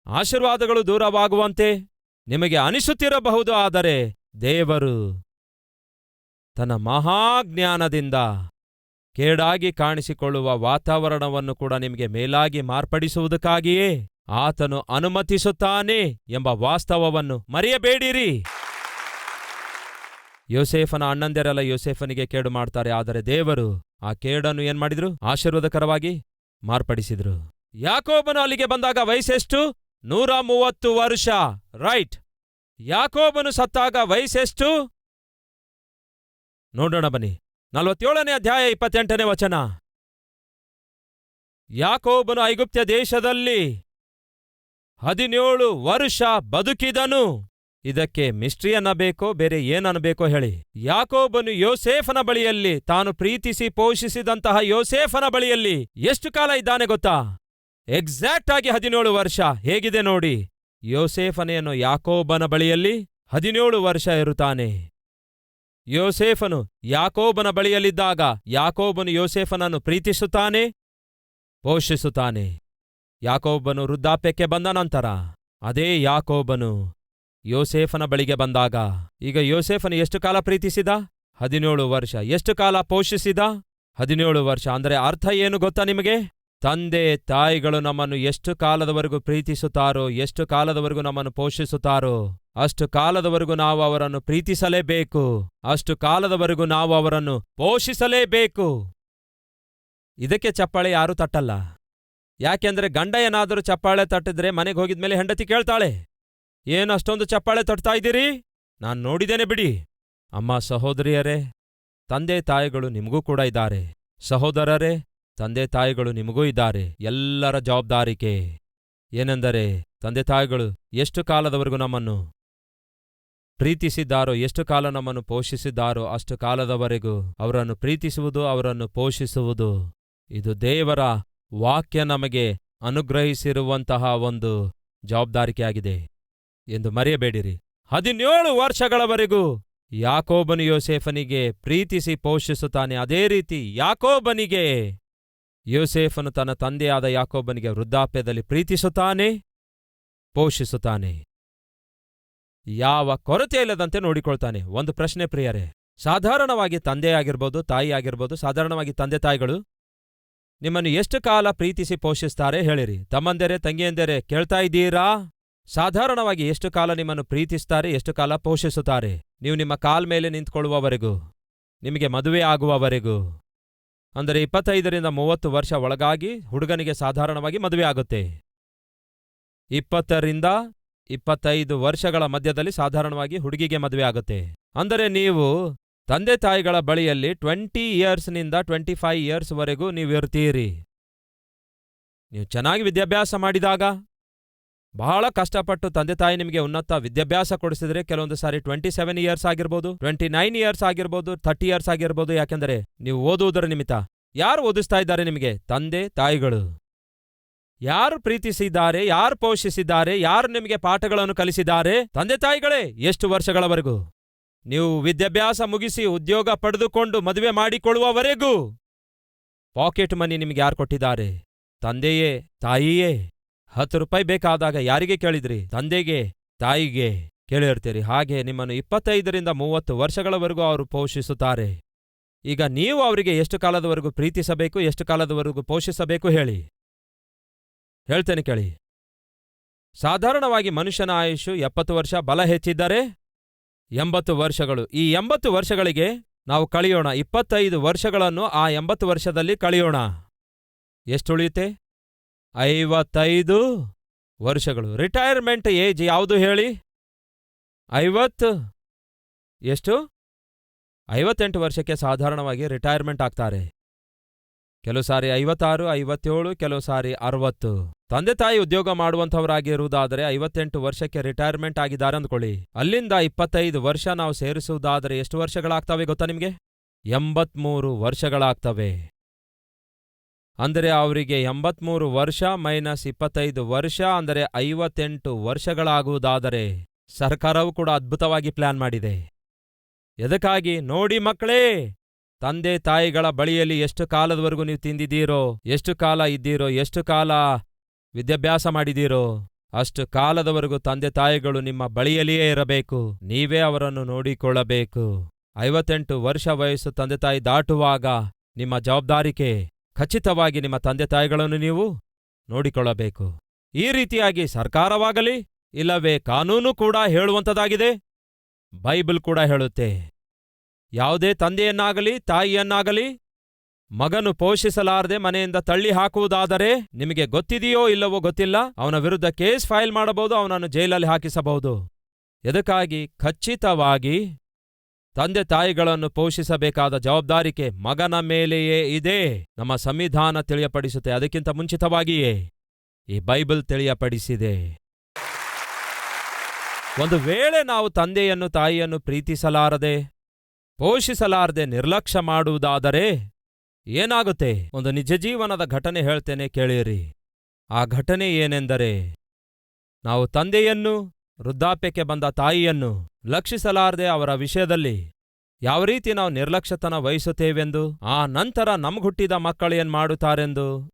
ಆಶೀರ್ವಾದಗಳು ದೂರವಾಗುವಂತೆ, ನಿಮಗೆ ಅನಿಸುತ್ತಿರಬಹುದು, ಆದರೆ ದೇವರು ತನ್ನ ಮಹಾಜ್ಞಾನದಿಂದ ಕೇಡಾಗಿ ಕಾಣಿಸಿಕೊಳ್ಳುವ ವಾತಾವರಣವನ್ನು ಕೂಡ ನಿಮಗೆ ಮೇಲಾಗಿ ಮಾರ್ಪಡಿಸುವುದಕ್ಕಾಗಿಯೇ ಆತನು ಅನುಮತಿಸುತ್ತಾನೆ ಎಂಬ ವಾಸ್ತವವನ್ನು ಮರೆಯಬೇಡಿರಿ. ಯೋಸೇಫನ ಅಣ್ಣಂದಿರಲ್ಲ ಯೋಸೇಫನಿಗೆ ಕೇಡು ಮಾಡ್ತಾರೆ, ಆದರೆ ದೇವರು ಆ ಕೇಡನ್ನು ಏನ್ ಮಾಡಿದ್ರು? ಆಶೀರ್ವಾದಕರವಾಗಿ ಮಾರ್ಪಡಿಸಿದ್ರು. ಯಾಕೋಬನು ಅಲ್ಲಿಗೆ ಬಂದಾಗ ವಯಸ್ಸೆಷ್ಟು ನೂರ ಮೂವತ್ತು ವರ್ಷ. ರೈಟ್. ಯಾಕೋಬನು ಸತ್ತಾಗ ವಯಸ್ಸೆಷ್ಟು ನೋಡೋಣ ಬನ್ನಿ. ನಲವತ್ತೇಳನೇ ಅಧ್ಯಾಯ ಇಪ್ಪತ್ತೆಂಟನೇ ವಚನ. ಯಾಕೋಬನು ಐಗುಪ್ತ ದೇಶದಲ್ಲಿ ಹದಿನೇಳು ವರ್ಷ ಬದುಕಿದನು. ಇದಕ್ಕೆ ಮಿಸ್ಟ್ರಿ ಅನ್ನಬೇಕೋ, ಬೇರೆ ಏನನ್ನಬೇಕೋ ಹೇಳಿ. ಯಾಕೋಬನು ಯೋಸೇಫನ ಬಳಿಯಲ್ಲಿ, ತಾನು ಪ್ರೀತಿಸಿ ಪೋಷಿಸಿದಂತಹ ಯೋಸೇಫನ ಬಳಿಯಲ್ಲಿ ಎಷ್ಟು ಕಾಲ ಇದ್ದಾನೆ ಗೊತ್ತಾ? ಎಕ್ಸಾಕ್ಟ್ ಆಗಿ ಹದಿನೇಳು ವರ್ಷ. ಹೇಗಿದೆ ನೋಡಿ? ಯೋಸೇಫನೆಯನ್ನು ಯಾಕೋಬನ ಬಳಿಯಲ್ಲಿ ಹದಿನೇಳು ವರ್ಷ ಇರುತ್ತಾನೆ. ಯೋಸೇಫನು ಯಾಕೋಬನ ಬಳಿಯಲ್ಲಿದ್ದಾಗ ಯಾಕೋಬನು ಯೋಸೇಫನನ್ನು ಪ್ರೀತಿಸುತ್ತಾನೆ? ಪೋಷಿಸುತ್ತಾನೆ. ಯಾಕೋಬನು ವೃದ್ಧಾಪ್ಯಕ್ಕೆ ಬಂದ ನಂತರ ಅದೇ ಯಾಕೋಬನು ಯೋಸೇಫನ ಬಳಿಗೆ ಬಂದಾಗ, ಈಗ ಯೋಸೇಫನು ಎಷ್ಟು ಕಾಲ ಪ್ರೀತಿಸಿದ? ಹದಿನೇಳು ವರ್ಷ. ಎಷ್ಟು ಕಾಲ ಪೋಷಿಸಿದ? ಹದಿನೇಳು ವರ್ಷ. ಅಂದರೆ ಅರ್ಥ ಏನು ಗೊತ್ತಾ ನಿಮಗೆ? ತಂದೆ, ತಾಯಿಗಳು ನಮ್ಮನ್ನು ಎಷ್ಟು ಕಾಲದವರೆಗೂ ಪ್ರೀತಿಸುತ್ತಾರೋ, ಎಷ್ಟು ಕಾಲದವರೆಗೂ ನಮ್ಮನ್ನು ಪೋಷಿಸುತ್ತಾರೋ ಅಷ್ಟು ಕಾಲದವರೆಗೂ ನಾವು ಅವರನ್ನು ಪ್ರೀತಿಸಲೇಬೇಕು. ಅಷ್ಟು ಕಾಲದವರೆಗೂ ನಾವು ಅವರನ್ನು ಪೋಷಿಸಲೇಬೇಕು. ಇದಕ್ಕೆ ಚಪ್ಪಾಳೆ ಯಾರೂ ತಟ್ಟಲ್ಲ. ಯಾಕೆಂದ್ರೆ ಗಂಡ ಏನಾದರೂ ಚಪ್ಪಾಳೆ ತಟ್ಟಿದ್ರೆ ಮನೆಗೆ ಹೋಗಿದ್ಮೇಲೆ ಹೆಂಡತಿ ಕೇಳ್ತಾಳೆ. ಏನು ಅಷ್ಟೊಂದು ಚಪ್ಪಾಳೆ ತಟ್ತಾ ಇದ್ದೀರಿ? ನಾನು ನೋಡಿದ್ದೇನೆ ಬಿಡಿ. ಅಮ್ಮ ಸಹೋದರಿಯರೇ, ತಂದೆ ತಾಯಿಗಳು ನಿಮಗೂ ಕೂಡ ಇದ್ದಾರೆ. ಸಹೋದರರೇ, ತಂದೆ ತಾಯಿಗಳು ನಿಮಗೂ ಇದ್ದಾರೆ. ಎಲ್ಲರ ಜವಾಬ್ದಾರಿಕೆ. ಏನೆಂದರೆ ತಂದೆ ತಾಯಿಗಳು ಎಷ್ಟು ಕಾಲದವರೆಗೂ ನಮ್ಮನ್ನು ಪ್ರೀತಿಸಿದ್ದಾರೋ, ಎಷ್ಟು ಕಾಲ ನಮ್ಮನ್ನು ಪೋಷಿಸಿದ್ದಾರೋ, ಅಷ್ಟು ಕಾಲದವರೆಗೂ ಅವರನ್ನು ಪ್ರೀತಿಸುವುದು, ಅವರನ್ನು ಪೋಷಿಸುವುದು. ಇದು ದೇವರ ವಾಕ್ಯ ನಮಗೆ ಅನುಗ್ರಹಿಸಿರುವಂತಹ ಒಂದು ಜವಾಬ್ದಾರಿಕೆಯಾಗಿದೆ ಎಂದು ಮರೆಯಬೇಡಿರಿ. ಹದಿನೇಳು ವರ್ಷಗಳವರೆಗೂ ಯಾಕೋಬನು ಯೋಸೇಫನಿಗೆ ಪ್ರೀತಿಸಿ ಪೋಷಿಸುತ್ತಾನೆ. ಅದೇ ರೀತಿ ಯಾಕೋಬನಿಗೆ ಯೋಸೇಫನು ತನ್ನ ತಂದೆಯಾದ ಯಾಕೋಬನಿಗೆ ವೃದ್ಧಾಪ್ಯದಲ್ಲಿ ಪ್ರೀತಿಸುತ್ತಾನೆ, ಪೋಷಿಸುತ್ತಾನೆ. ಯಾವ ಕೊರತೆ ಇಲ್ಲದಂತೆ ನೋಡಿಕೊಳ್ತಾನೆ. ಒಂದು ಪ್ರಶ್ನೆ ಪ್ರಿಯರೇ, ಸಾಧಾರಣವಾಗಿ ತಂದೆ ಆಗಿರ್ಬೋದು ತಾಯಿ ಆಗಿರ್ಬೋದು ಸಾಧಾರಣವಾಗಿ ತಂದೆ ತಾಯಿಗಳು ನಿಮ್ಮನ್ನು ಎಷ್ಟು ಕಾಲ ಪ್ರೀತಿಸಿ ಪೋಷಿಸ್ತಾರೆ ಹೇಳಿರಿ. ತಮ್ಮಂದೆರೆ, ತಂಗಿಯಂದೆರೆ ಕೇಳ್ತಾ ಇದ್ದೀರಾ? ಸಾಧಾರಣವಾಗಿ ಎಷ್ಟು ಕಾಲ ನಿಮ್ಮನ್ನು ಪ್ರೀತಿಸ್ತಾರೆ, ಎಷ್ಟು ಕಾಲ ಪೋಷಿಸುತ್ತಾರೆ? ನೀವು ನಿಮ್ಮ ಕಾಲ್ ಮೇಲೆ ನಿಂತ್ಕೊಳ್ಳುವವರೆಗೂ, ನಿಮಗೆ ಮದುವೆ ಆಗುವವರೆಗೂ. ಅಂದರೆ ಇಪ್ಪತ್ತೈದರಿಂದ ಮೂವತ್ತು ವರ್ಷ ಒಳಗಾಗಿ ಹುಡುಗನಿಗೆ ಸಾಧಾರಣವಾಗಿ ಮದುವೆ ಆಗುತ್ತೆ. ಇಪ್ಪತ್ತರಿಂದ ಇಪ್ಪತ್ತೈದು ವರ್ಷಗಳ ಮಧ್ಯದಲ್ಲಿ ಸಾಧಾರಣವಾಗಿ ಹುಡುಗಿಗೆ ಮದುವೆ ಆಗುತ್ತೆ. ಅಂದರೆ ನೀವು ತಂದೆ ತಾಯಿಗಳ ಬಳಿಯಲ್ಲಿ ಟ್ವೆಂಟಿ ಇಯರ್ಸ್ನಿಂದ ಟ್ವೆಂಟಿ ಫೈವ್ ಇಯರ್ಸ್ವರೆಗೂ ನೀವು ಇರ್ತೀರಿ ನೀವು ಚೆನ್ನಾಗಿ ವಿದ್ಯಾಭ್ಯಾಸ ಮಾಡಿದಾಗ, ಬಹಳ ಕಷ್ಟಪಟ್ಟು ತಂದೆ ತಾಯಿ ನಿಮಗೆ ಉನ್ನತ ವಿದ್ಯಾಭ್ಯಾಸ ಕೊಡಿಸಿದ್ರೆ ಕೆಲವೊಂದು ಸಾರಿ ಟ್ವೆಂಟಿ ಸೆವೆನ್ ಇಯರ್ಸ್ ಆಗಿರ್ಬೋದು, ಟ್ವೆಂಟಿ ನೈನ್ ಇಯರ್ಸ್ ಆಗಿರ್ಬೋದು, ಥರ್ಟಿ ಇಯರ್ಸ್ ಆಗಿರ್ಬೋದು, ಯಾಕೆಂದರೆ ನೀವು ಓದುವುದರ ನಿಮಿತ್ತ. ಯಾರು ಓದಿಸ್ತಾ ಇದ್ದಾರೆ ನಿಮಗೆ? ತಂದೆ ತಾಯಿಗಳು. ಯಾರು ಪ್ರೀತಿಸಿದ್ದಾರೆ, ಯಾರು ಪೋಷಿಸಿದ್ದಾರೆ, ಯಾರು ನಿಮಗೆ ಪಾಠಗಳನ್ನು ಕಲಿಸಿದ್ದಾರೆ? ತಂದೆ ತಾಯಿಗಳೇ, ಎಷ್ಟು ವರ್ಷಗಳವರೆಗೂ? ನೀವು ವಿದ್ಯಾಭ್ಯಾಸ ಮುಗಿಸಿ ಉದ್ಯೋಗ ಪಡೆದುಕೊಂಡು ಮದುವೆ ಮಾಡಿಕೊಳ್ಳುವವರೆಗೂ? ಪಾಕೆಟ್ ಮನಿ ನಿಮಗೆ ಯಾರು ಕೊಟ್ಟಿದ್ದಾರೆ? ತಂದೆಯೇ, ತಾಯಿಯೇ? ಹತ್ತು ರೂಪಾಯಿ ಬೇಕಾದಾಗ ಯಾರಿಗೆ ಕೇಳಿದ್ರಿ? ತಂದೆಗೆ, ತಾಯಿಗೆ? ಕೇಳಿರ್ತೀರಿ. ಹಾಗೆ ನಿಮ್ಮನ್ನು ಇಪ್ಪತ್ತೈದರಿಂದ ಮೂವತ್ತು ವರ್ಷಗಳವರೆಗೂ ಅವರು ಪೋಷಿಸುತ್ತಾರೆ. ಈಗ ನೀವು ಅವರಿಗೆ ಎಷ್ಟು ಕಾಲದವರೆಗೂ ಪ್ರೀತಿಸಬೇಕು, ಎಷ್ಟು ಕಾಲದವರೆಗೂ ಪೋಷಿಸಬೇಕು ಹೇಳಿ. ಹೇಳ್ತೇನೆ ಕೇಳಿ. ಸಾಧಾರಣವಾಗಿ ಮನುಷ್ಯನ ಆಯುಷು ಎಪ್ಪತ್ತು ವರ್ಷ ಬಲ ಹೆಚ್ಚಿದ್ದಾರೆ ಎಂಬತ್ತು ವರ್ಷಗಳು. ಈ ಎಂಬತ್ತು ವರ್ಷಗಳಿಗೆ ನಾವು ಕಳೆಯೋಣ. ಇಪ್ಪತ್ತೈದು ವರ್ಷಗಳನ್ನು ಆ ಎಂಬತ್ತು ವರ್ಷದಲ್ಲಿ ಕಳೆಯೋಣ. ಎಷ್ಟು ಉಳಿಯುತ್ತೆ ಐವತ್ತೈದು ವರ್ಷಗಳು. ರಿಟೈರ್ಮೆಂಟ್ ಏಜ್ ಯಾವುದು ಹೇಳಿ? ಐವತ್ತು. ಎಷ್ಟು? ಐವತ್ತೆಂಟು ವರ್ಷಕ್ಕೆ ಸಾಧಾರಣವಾಗಿ ರಿಟೈರ್ಮೆಂಟ್ ಆಗ್ತಾರೆ. ಕೆಲವು ಸಾರಿ ಐವತ್ತಾರು, ಐವತ್ತೇಳು, ಕೆಲವು ಸಾರಿ ಅರವತ್ತು. ತಂದೆ ತಾಯಿ ಉದ್ಯೋಗ ಮಾಡುವಂಥವರಾಗಿರುವುದಾದರೆ ಐವತ್ತೆಂಟು ವರ್ಷಕ್ಕೆ ರಿಟೈರ್ಮೆಂಟ್ ಆಗಿದ್ದಾರೆ ಅಂದ್ಕೊಳ್ಳಿ. ಅಲ್ಲಿಂದ ಇಪ್ಪತ್ತೈದು ವರ್ಷ ನಾವು ಸೇರಿಸುವುದಾದರೆ ಎಷ್ಟು ವರ್ಷಗಳಾಗ್ತವೆ ಗೊತ್ತಾ ನಿಮಗೆ? ಎಂಬತ್ಮೂರು ವರ್ಷಗಳಾಗ್ತವೆ. ಅಂದರೆ ಅವರಿಗೆ ಎಂಬತ್ಮೂರು ವರ್ಷ ಮೈನಸ್ ಇಪ್ಪತ್ತೈದು ವರ್ಷ ಅಂದರೆ ಐವತ್ತೆಂಟು ವರ್ಷಗಳಾಗುವುದಾದರೆ ಸರ್ಕಾರವು ಕೂಡ ಅದ್ಭುತವಾಗಿ ಪ್ಲಾನ್ ಮಾಡಿದೆ. ಎದಕ್ಕಾಗಿ? ನೋಡಿ ಮಕ್ಕಳೇ! ತಂದೆ ತಾಯಿಗಳ ಬಳಿಯಲ್ಲಿ ಎಷ್ಟು ಕಾಲದವರೆಗೂ ನೀವು ತಿಂದಿದ್ದೀರೋ, ಎಷ್ಟು ಕಾಲ ಇದ್ದೀರೋ, ಎಷ್ಟು ಕಾಲ ವಿದ್ಯಾಭ್ಯಾಸ ಮಾಡಿದ್ದೀರೋ, ಅಷ್ಟು ಕಾಲದವರೆಗೂ ತಂದೆ ತಾಯಿಗಳು ನಿಮ್ಮ ಬಳಿಯಲ್ಲಿಯೇ ಇರಬೇಕು. ನೀವೇ ಅವರನ್ನು ನೋಡಿಕೊಳ್ಳಬೇಕು. ಐವತ್ತೆಂಟು ವರ್ಷ ವಯಸ್ಸು ತಂದೆ ತಾಯಿ ದಾಟುವಾಗ ನಿಮ್ಮ ಜವಾಬ್ದಾರಿಕೆ ಖಚಿತವಾಗಿ ನಿಮ್ಮ ತಂದೆ ತಾಯಿಗಳನ್ನು ನೀವು ನೋಡಿಕೊಳ್ಳಬೇಕು. ಈ ರೀತಿಯಾಗಿ ಸರ್ಕಾರವಾಗಲಿ, ಇಲ್ಲವೇ ಕಾನೂನು ಕೂಡ ಹೇಳುವಂಥದ್ದಾಗಿದೆ ಬೈಬಲ್ ಕೂಡ ಹೇಳುತ್ತೆ. ಯಾವುದೇ ತಂದೆಯನ್ನಾಗಲಿ, ತಾಯಿಯನ್ನಾಗಲಿ ಮಗನು ಪೋಷಿಸಲಾರದೆ ಮನೆಯಿಂದ ತಳ್ಳಿ ಹಾಕುವುದಾದರೆ ನಿಮಗೆ ಗೊತ್ತಿದೆಯೋ ಇಲ್ಲವೋ ಗೊತ್ತಿಲ್ಲ. ಅವನ ವಿರುದ್ಧ ಕೇಸ್ ಫೈಲ್ ಮಾಡಬಹುದು, ಅವನನ್ನು ಜೈಲಲ್ಲಿ ಹಾಕಿಸಬಹುದು. ಎದಕ್ಕಾಗಿ? ಖಚಿತವಾಗಿ ತಂದೆ ತಾಯಿಗಳನ್ನು ಪೋಷಿಸಬೇಕಾದ ಜವಾಬ್ದಾರಿಕೆ ಮಗನ ಮೇಲೆಯೇ ಇದೆ. ನಮ್ಮ ಸಂವಿಧಾನ ತಿಳಿಯಪಡಿಸುತ್ತೆ, ಅದಕ್ಕಿಂತ ಮುಂಚಿತವಾಗಿಯೇ ಈ ಬೈಬಲ್ ತಿಳಿಯಪಡಿಸಿದೆ. ಒಂದು ವೇಳೆ ನಾವು ತಂದೆಯನ್ನು ತಾಯಿಯನ್ನು ಪ್ರೀತಿಸಲಾರದೆ ಪೋಷಿಸಲಾರದೆ ನಿರ್ಲಕ್ಷ್ಯ ಮಾಡುವುದಾದರೆ ಏನಾಗುತ್ತೆ? ಒಂದು ನಿಜ ಜೀವನದ ಘಟನೆ ಹೇಳ್ತೇನೆ ಕೇಳಿರಿ. ಆ ಘಟನೆ ಏನೆಂದರೆ ನಾವು ತಂದೆಯನ್ನು, ವೃದ್ಧಾಪ್ಯಕ್ಕೆ ಬಂದ ತಾಯಿಯನ್ನು ಲಕ್ಷಿಸಲಾರದೆ ಅವರ ವಿಷಯದಲ್ಲಿ ಯಾವ ರೀತಿ ನಾವು ನಿರ್ಲಕ್ಷ್ಯತನ ವಹಿಸುತ್ತೇವೆಂದು, ಆ ನಂತರ ನಮ್ಗುಟ್ಟಿದ ಮಕ್ಕಳು ಏನ್ ಮಾಡುತ್ತಾರೆಂದು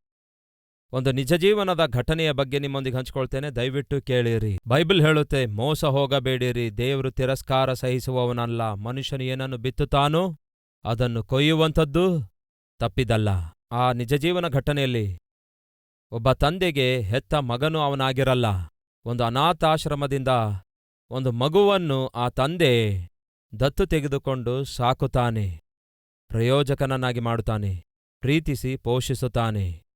ಒಂದು ನಿಜ ಜೀವನದ ಘಟನೆಯ ಬಗ್ಗೆ ನಿಮ್ಮೊಂದಿಗೆ ಹಂಚಿಕೊಳ್ತೇನೆ. ದಯವಿಟ್ಟು ಕೇಳಿರಿ. ಬೈಬಲ್ ಹೇಳುತ್ತೆ, ಮೋಸ ಹೋಗಬೇಡಿರಿ. ದೇವರು ತಿರಸ್ಕಾರ ಸಹಿಸುವವನಲ್ಲ. ಮನುಷ್ಯನು ಏನನ್ನು ಬಿತ್ತುತ್ತಾನೋ ಅದನ್ನು ಕೊಯ್ಯುವಂಥದ್ದು ತಪ್ಪಿದಲ್ಲ. ಆ ನಿಜ ಜೀವನ ಘಟನೆಯಲ್ಲಿ ಒಬ್ಬ ತಂದೆಗೆ ಹೆತ್ತ ಮಗನು ಅವನಾಗಿರಲ್ಲ. ಒಂದು ಅನಾಥಾಶ್ರಮದಿಂದ ಒಂದು ಮಗುವನ್ನು ಆ ತಂದೆ ದತ್ತು ತೆಗೆದುಕೊಂಡು ಸಾಕುತ್ತಾನೆ. ಪ್ರಯೋಜಕನನ್ನಾಗಿ ಮಾಡುತ್ತಾನೆ. ಪ್ರೀತಿಸಿ ಪೋಷಿಸುತ್ತಾನೆ.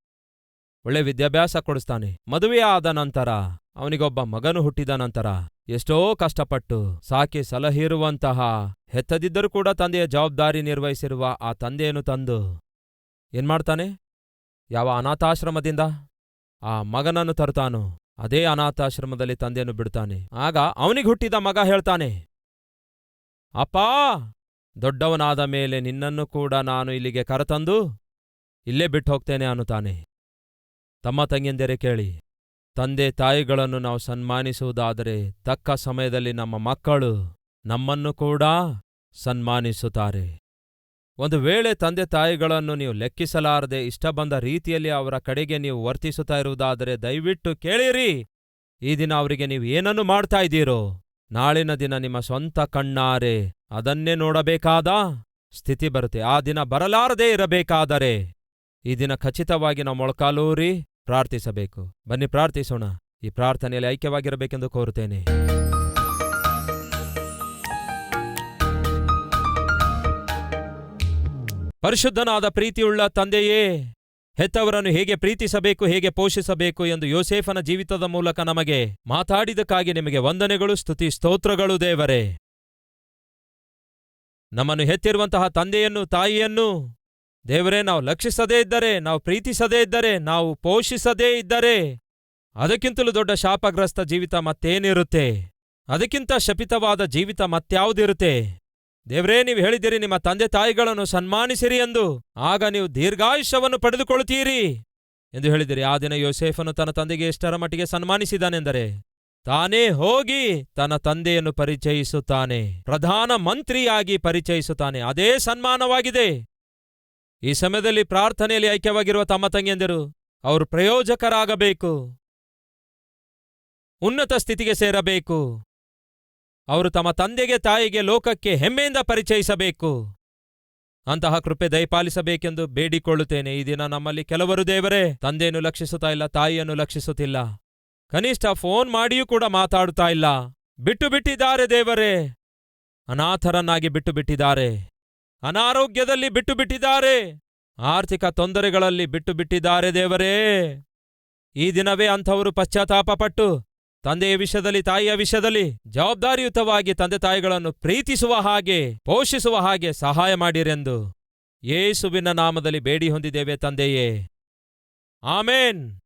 ಒಳ್ಳೆ ವಿದ್ಯಾಭ್ಯಾಸ ಕೊಡಿಸ್ತಾನೆ. ಮದುವೆಯಾದ ನಂತರ ಅವನಿಗೊಬ್ಬ ಮಗನು ಹುಟ್ಟಿದ ನಂತರ ಎಷ್ಟೋ ಕಷ್ಟಪಟ್ಟು ಸಾಕಿ ಸಲಹಿರುವಂತಹ ಹೆತ್ತದಿದ್ದರೂ ಕೂಡ ತಂದೆಯ ಜವಾಬ್ದಾರಿ ನಿರ್ವಹಿಸಿರುವ ಆ ತಂದೆಯನ್ನು ತಂದು ಏನ್ಮಾಡ್ತಾನೆ ಯಾವ ಅನಾಥಾಶ್ರಮದಿಂದ ಆ ಮಗನನ್ನು ತರುತ್ತಾನೋ ಅದೇ ಅನಾಥಾಶ್ರಮದಲ್ಲಿ ತಂದೆಯನ್ನು ಬಿಡ್ತಾನೆ. ಆಗ ಅವನಿಗೆ ಹುಟ್ಟಿದ ಮಗ ಹೇಳ್ತಾನೆ, ಅಪ್ಪಾ, ದೊಡ್ಡವನಾದ ಮೇಲೆ ನಿನ್ನನ್ನು ಕೂಡ ನಾನು ಇಲ್ಲಿಗೆ ಕರೆತಂದು ಇಲ್ಲೇ ಬಿಟ್ಟು ಹೋಗ್ತೇನೆ ಅನ್ನುತ್ತಾನೆ. ತಮ್ಮ ತಂಗಿಯಂದಿರೇ ಕೇಳಿ, ತಂದೆ ತಾಯಿಗಳನ್ನು ನಾವು ಸನ್ಮಾನಿಸುವುದಾದರೆ ತಕ್ಕ ಸಮಯದಲ್ಲಿ ನಮ್ಮ ಮಕ್ಕಳು ನಮ್ಮನ್ನು ಕೂಡ ಸನ್ಮಾನಿಸುತ್ತಾರೆ. ಒಂದು ವೇಳೆ ತಂದೆ ತಾಯಿಗಳನ್ನು ನೀವು ಲೆಕ್ಕಿಸಲಾರದೆ ಇಷ್ಟ ಬಂದ ರೀತಿಯಲ್ಲಿ ಅವರ ಕಡೆಗೆ ನೀವು ವರ್ತಿಸುತ್ತಾ ಇರುವುದಾದರೆ ದಯವಿಟ್ಟು ಕೇಳಿರಿ. ಈ ದಿನ ಅವರಿಗೆ ನೀವು ಏನನ್ನು ಮಾಡ್ತಾ ಇದ್ದೀರೋ? ನಾಳಿನ ದಿನ ನಿಮ್ಮ ಸ್ವಂತ ಕಣ್ಣಾರೆ ಅದನ್ನೇ ನೋಡಬೇಕಾದ ಸ್ಥಿತಿ ಬರುತ್ತೆ. ಆ ದಿನ ಬರಲಾರದೇ ಇರಬೇಕಾದರೆ ಈ ದಿನ ಖಚಿತವಾಗಿ ನಾವು ಮೊಳಕಾಲೂರಿ ಪ್ರಾರ್ಥಿಸಬೇಕು. ಬನ್ನಿ ಪ್ರಾರ್ಥಿಸೋಣ. ಈ ಪ್ರಾರ್ಥನೆಯಲ್ಲಿ ಐಕ್ಯವಾಗಿರಬೇಕೆಂದು ಕೋರುತ್ತೇನೆ. ಪರಿಶುದ್ಧನಾದ ಪ್ರೀತಿಯುಳ್ಳ ತಂದೆಯೇ, ಹೆತ್ತವರನ್ನು ಹೇಗೆ ಪ್ರೀತಿಸಬೇಕು, ಹೇಗೆ ಪೋಷಿಸಬೇಕು ಎಂದು ಯೋಸೇಫನ ಜೀವಿತದ ಮೂಲಕ ನಮಗೆ ಮಾತಾಡಿದಕ್ಕಾಗಿ ನಿಮಗೆ ವಂದನೆಗಳು, ಸ್ತುತಿ, ಸ್ತೋತ್ರಗಳು ದೇವರೇ. ನಮ್ಮನ್ನು ಹೆತ್ತಿರುವಂತಹ ತಂದೆಯನ್ನು, ತಾಯಿಯನ್ನು ದೇವರೇ, ನಾವು ಲಕ್ಷಿಸದೇ ಇದ್ದರೆ, ನಾವು ಪ್ರೀತಿಸದೇ ಇದ್ದರೆ, ನಾವು ಪೋಷಿಸದೇ ಇದ್ದರೆ. ಅದಕ್ಕಿಂತಲೂ ದೊಡ್ಡ ಶಾಪಗ್ರಸ್ತ ಜೀವಿತ ಮತ್ತೇನಿರುತ್ತೆ? ಅದಕ್ಕಿಂತ ಶಪಿತವಾದ ಜೀವಿತ ಮತ್ಯಾವುದಿರುತ್ತೆ? ದೇವರೇ, ನೀವು ಹೇಳಿದಿರಿ ನಿಮ್ಮ ತಂದೆ ತಾಯಿಗಳನ್ನು ಸನ್ಮಾನಿಸಿರಿ ಎಂದು. ಆಗ ನೀವು ದೀರ್ಘಾಯುಷ್ಯವನ್ನು ಪಡೆದುಕೊಳ್ಳುತ್ತೀರಿ ಎಂದು ಹೇಳಿದಿರಿ, ಆ ದಿನ ಯೋಸೇಫನು ತನ್ನ ತಂದೆಗೆ ಎಷ್ಟರ ಮಟ್ಟಿಗೆ ಸನ್ಮಾನಿಸಿದಾನೆಂದರೆ, ತಾನೇ ಹೋಗಿ ತನ್ನ ತಂದೆಯನ್ನು ಪರಿಚಯಿಸುತ್ತಾನೆ, ಪ್ರಧಾನ ಮಂತ್ರಿಯಾಗಿ ಪರಿಚಯಿಸುತ್ತಾನೆ. ಅದೇ ಸನ್ಮಾನವಾಗಿದೆ. ಈ ಸಮಯದಲ್ಲಿ ಪ್ರಾರ್ಥನೆಯಲ್ಲಿ ಐಕ್ಯವಾಗಿರುವ ತಮ್ಮ ತಂಗಿಯಂದಿರು, ಅವರು ಪ್ರಯೋಜಕರಾಗಬೇಕು. ಉನ್ನತ ಸ್ಥಿತಿಗೆ ಸೇರಬೇಕು. ಅವರು ತಮ್ಮ ತಂದೆಗೆ ತಾಯಿಗೆ ಲೋಕಕ್ಕೆ ಹೆಮ್ಮೆಯಿಂದ ಪರಿಚಯಿಸಬೇಕು. ಅಂತಹ ಕೃಪೆ ದಯಪಾಲಿಸಬೇಕೆಂದು ಬೇಡಿಕೊಳ್ಳುತ್ತೇನೆ. ಈ ದಿನ ನಮ್ಮಲ್ಲಿ ಕೆಲವರು, ದೇವರೇ, ತಂದೆಯನ್ನು ಲಕ್ಷಿಸುತ್ತಾ ಇಲ್ಲ, ತಾಯಿಯನ್ನು ಲಕ್ಷಿಸುತ್ತಿಲ್ಲ. ಕನಿಷ್ಠ ಫೋನ್ ಮಾಡಿಯೂ ಕೂಡ ಮಾತಾಡುತ್ತಾ ಇಲ್ಲ. ಬಿಟ್ಟು ಬಿಟ್ಟಿದ್ದಾರೆ, ದೇವರೇ. ಅನಾಥರನ್ನಾಗಿ ಬಿಟ್ಟು ಬಿಟ್ಟಿದ್ದಾರೆ. ಅನಾರೋಗ್ಯದಲ್ಲಿ ಬಿಟ್ಟು ಬಿಟ್ಟಿದ್ದಾರೆ ಆರ್ಥಿಕ ತೊಂದರೆಗಳಲ್ಲಿ ಬಿಟ್ಟು ಬಿಟ್ಟಿದ್ದಾರೆ ದೇವರೇ. ಈ ದಿನವೇ ಅಂಥವರು ಪಶ್ಚಾತ್ತಾಪಪಟ್ಟು ತಂದೆಯ ವಿಷಯದಲ್ಲಿ, ತಾಯಿಯ ವಿಷಯದಲ್ಲಿ ಜವಾಬ್ದಾರಿಯುತವಾಗಿ ತಂದೆ ತಾಯಿಗಳನ್ನು ಪ್ರೀತಿಸುವ ಹಾಗೆ, ಪೋಷಿಸುವ ಹಾಗೆ ಸಹಾಯ ಮಾಡಿರೆಂದು ಯೇಸುವಿನ ನಾಮದಲ್ಲಿ ಬೇಡಿ ಹೊಂದಿದ್ದೇವೆ ತಂದೆಯೇ. ಆಮೇನ್.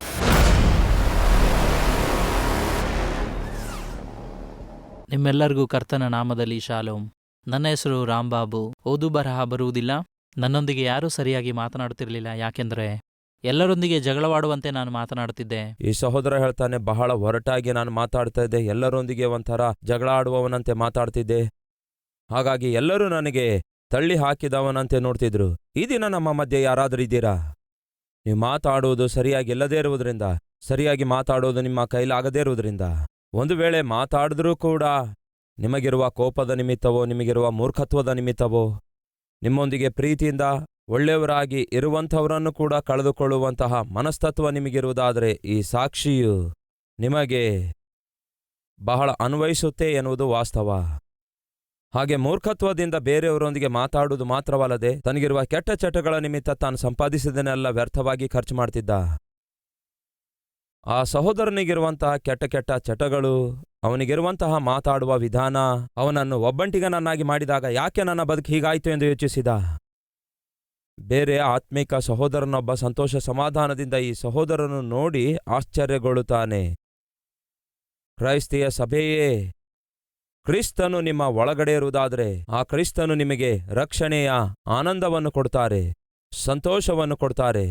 ನಿಮ್ಮೆಲ್ಲರಿಗೂ ಕರ್ತನ ನಾಮದಲ್ಲಿ ಶಾಲೋಮ್. ನನ್ನ ಹೆಸರು ರಾಮ್ಬಾಬು. ಓದು ಬರಹ ಬರುವುದಿಲ್ಲ. ನನ್ನೊಂದಿಗೆ ಯಾರೂ ಸರಿಯಾಗಿ ಮಾತನಾಡುತ್ತಿರಲಿಲ್ಲ. ಯಾಕೆಂದರೆ ಎಲ್ಲರೊಂದಿಗೆ ಜಗಳವಾಡುವಂತೆ ನಾನು ಮಾತನಾಡುತ್ತಿದ್ದೆ. ಈ ಸಹೋದರ ಹೇಳ್ತಾನೆ, ಬಹಳ ಹೊರಟಾಗಿ ನಾನು ಮಾತಾಡ್ತಾ ಇದ್ದೆ. ಎಲ್ಲರೊಂದಿಗೆ ಒಂಥರ ಜಗಳ ಆಡುವವನಂತೆ ಮಾತಾಡ್ತಿದ್ದೆ. ಹಾಗಾಗಿ ಎಲ್ಲರೂ ನನಗೆ ತಳ್ಳಿ ಹಾಕಿದವನಂತೆ ನೋಡ್ತಿದ್ರು. ಈ ದಿನ ನಮ್ಮ ಮಧ್ಯೆ ಯಾರಾದರೂ ಇದ್ದೀರಾ? ನೀವು ಮಾತಾಡುವುದು ಸರಿಯಾಗಿ ಇಲ್ಲದೇ ಇರುವುದರಿಂದ, ಸರಿಯಾಗಿ ಮಾತಾಡುವುದು ನಿಮ್ಮ ಕೈಲಾಗದೇ ಇರುವುದರಿಂದ. ಒಂದು ವೇಳೆ ಮಾತಾಡಿದ್ರೂ ಕೂಡ ನಿಮಗಿರುವ ಕೋಪದ ನಿಮಿತ್ತವೋ, ನಿಮಗಿರುವ ಮೂರ್ಖತ್ವದ ನಿಮಿತ್ತವೋ, ನಿಮ್ಮೊಂದಿಗೆ ಪ್ರೀತಿಯಿಂದ ಒಳ್ಳೆಯವರಾಗಿ ಇರುವಂಥವರನ್ನು ಕೂಡ ಕಳೆದುಕೊಳ್ಳುವಂತಹ ಮನಸ್ತತ್ವ ನಿಮಗಿರುವುದಾದರೆ ಈ ಸಾಕ್ಷಿಯು ನಿಮಗೆ ಬಹಳ ಅನ್ವಯಿಸುತ್ತೆ ಎನ್ನುವುದು ವಾಸ್ತವ. ಹಾಗೆ ಮೂರ್ಖತ್ವದಿಂದ ಬೇರೆಯವರೊಂದಿಗೆ ಮಾತಾಡುವುದು ಮಾತ್ರವಲ್ಲದೆ ತನಗಿರುವ ಕೆಟ್ಟ ಚಟಗಳ ನಿಮಿತ್ತ ತಾನು ಸಂಪಾದಿಸಿದನೆಲ್ಲ ವ್ಯರ್ಥವಾಗಿ ಖರ್ಚು ಮಾಡ್ತಿದ್ದ. ಆ ಸಹೋದರನಿಗಿರುವಂತಹ ಕೆಟ್ಟ ಕೆಟ್ಟ ಚಟಗಳು ಅವನಿಗಿರುವಂತಹ ಮಾತಾಡುವ ವಿಧಾನ ಅವನನ್ನು ಒಬ್ಬಂಟಿಗನನ್ನಾಗಿ ಮಾಡಿದಾಗ ಯಾಕೆ ನನ್ನ ಬದುಕು ಹೀಗಾಯಿತು ಎಂದು ಯೋಚಿಸಿದ? ಬೇರೆ ಆತ್ಮಿಕ ಸಹೋದರನೊಬ್ಬ ಸಂತೋಷ ಸಮಾಧಾನದಿಂದ ಈ ಸಹೋದರನು ನೋಡಿ ಆಶ್ಚರ್ಯಗೊಳ್ಳುತ್ತಾನೆ. ಕ್ರೈಸ್ತಿಯ ಸಭೆಯೇ, ಕ್ರಿಸ್ತನು ನಿಮ್ಮ ಒಳಗಡೆ ಇರುವುದಾದರೆ ಆ ಕ್ರಿಸ್ತನು ನಿಮಗೆ ರಕ್ಷಣೆಯ ಆನಂದವನ್ನು ಕೊಡ್ತಾರೆ ಸಂತೋಷವನ್ನು ಕೊಡ್ತಾರೆ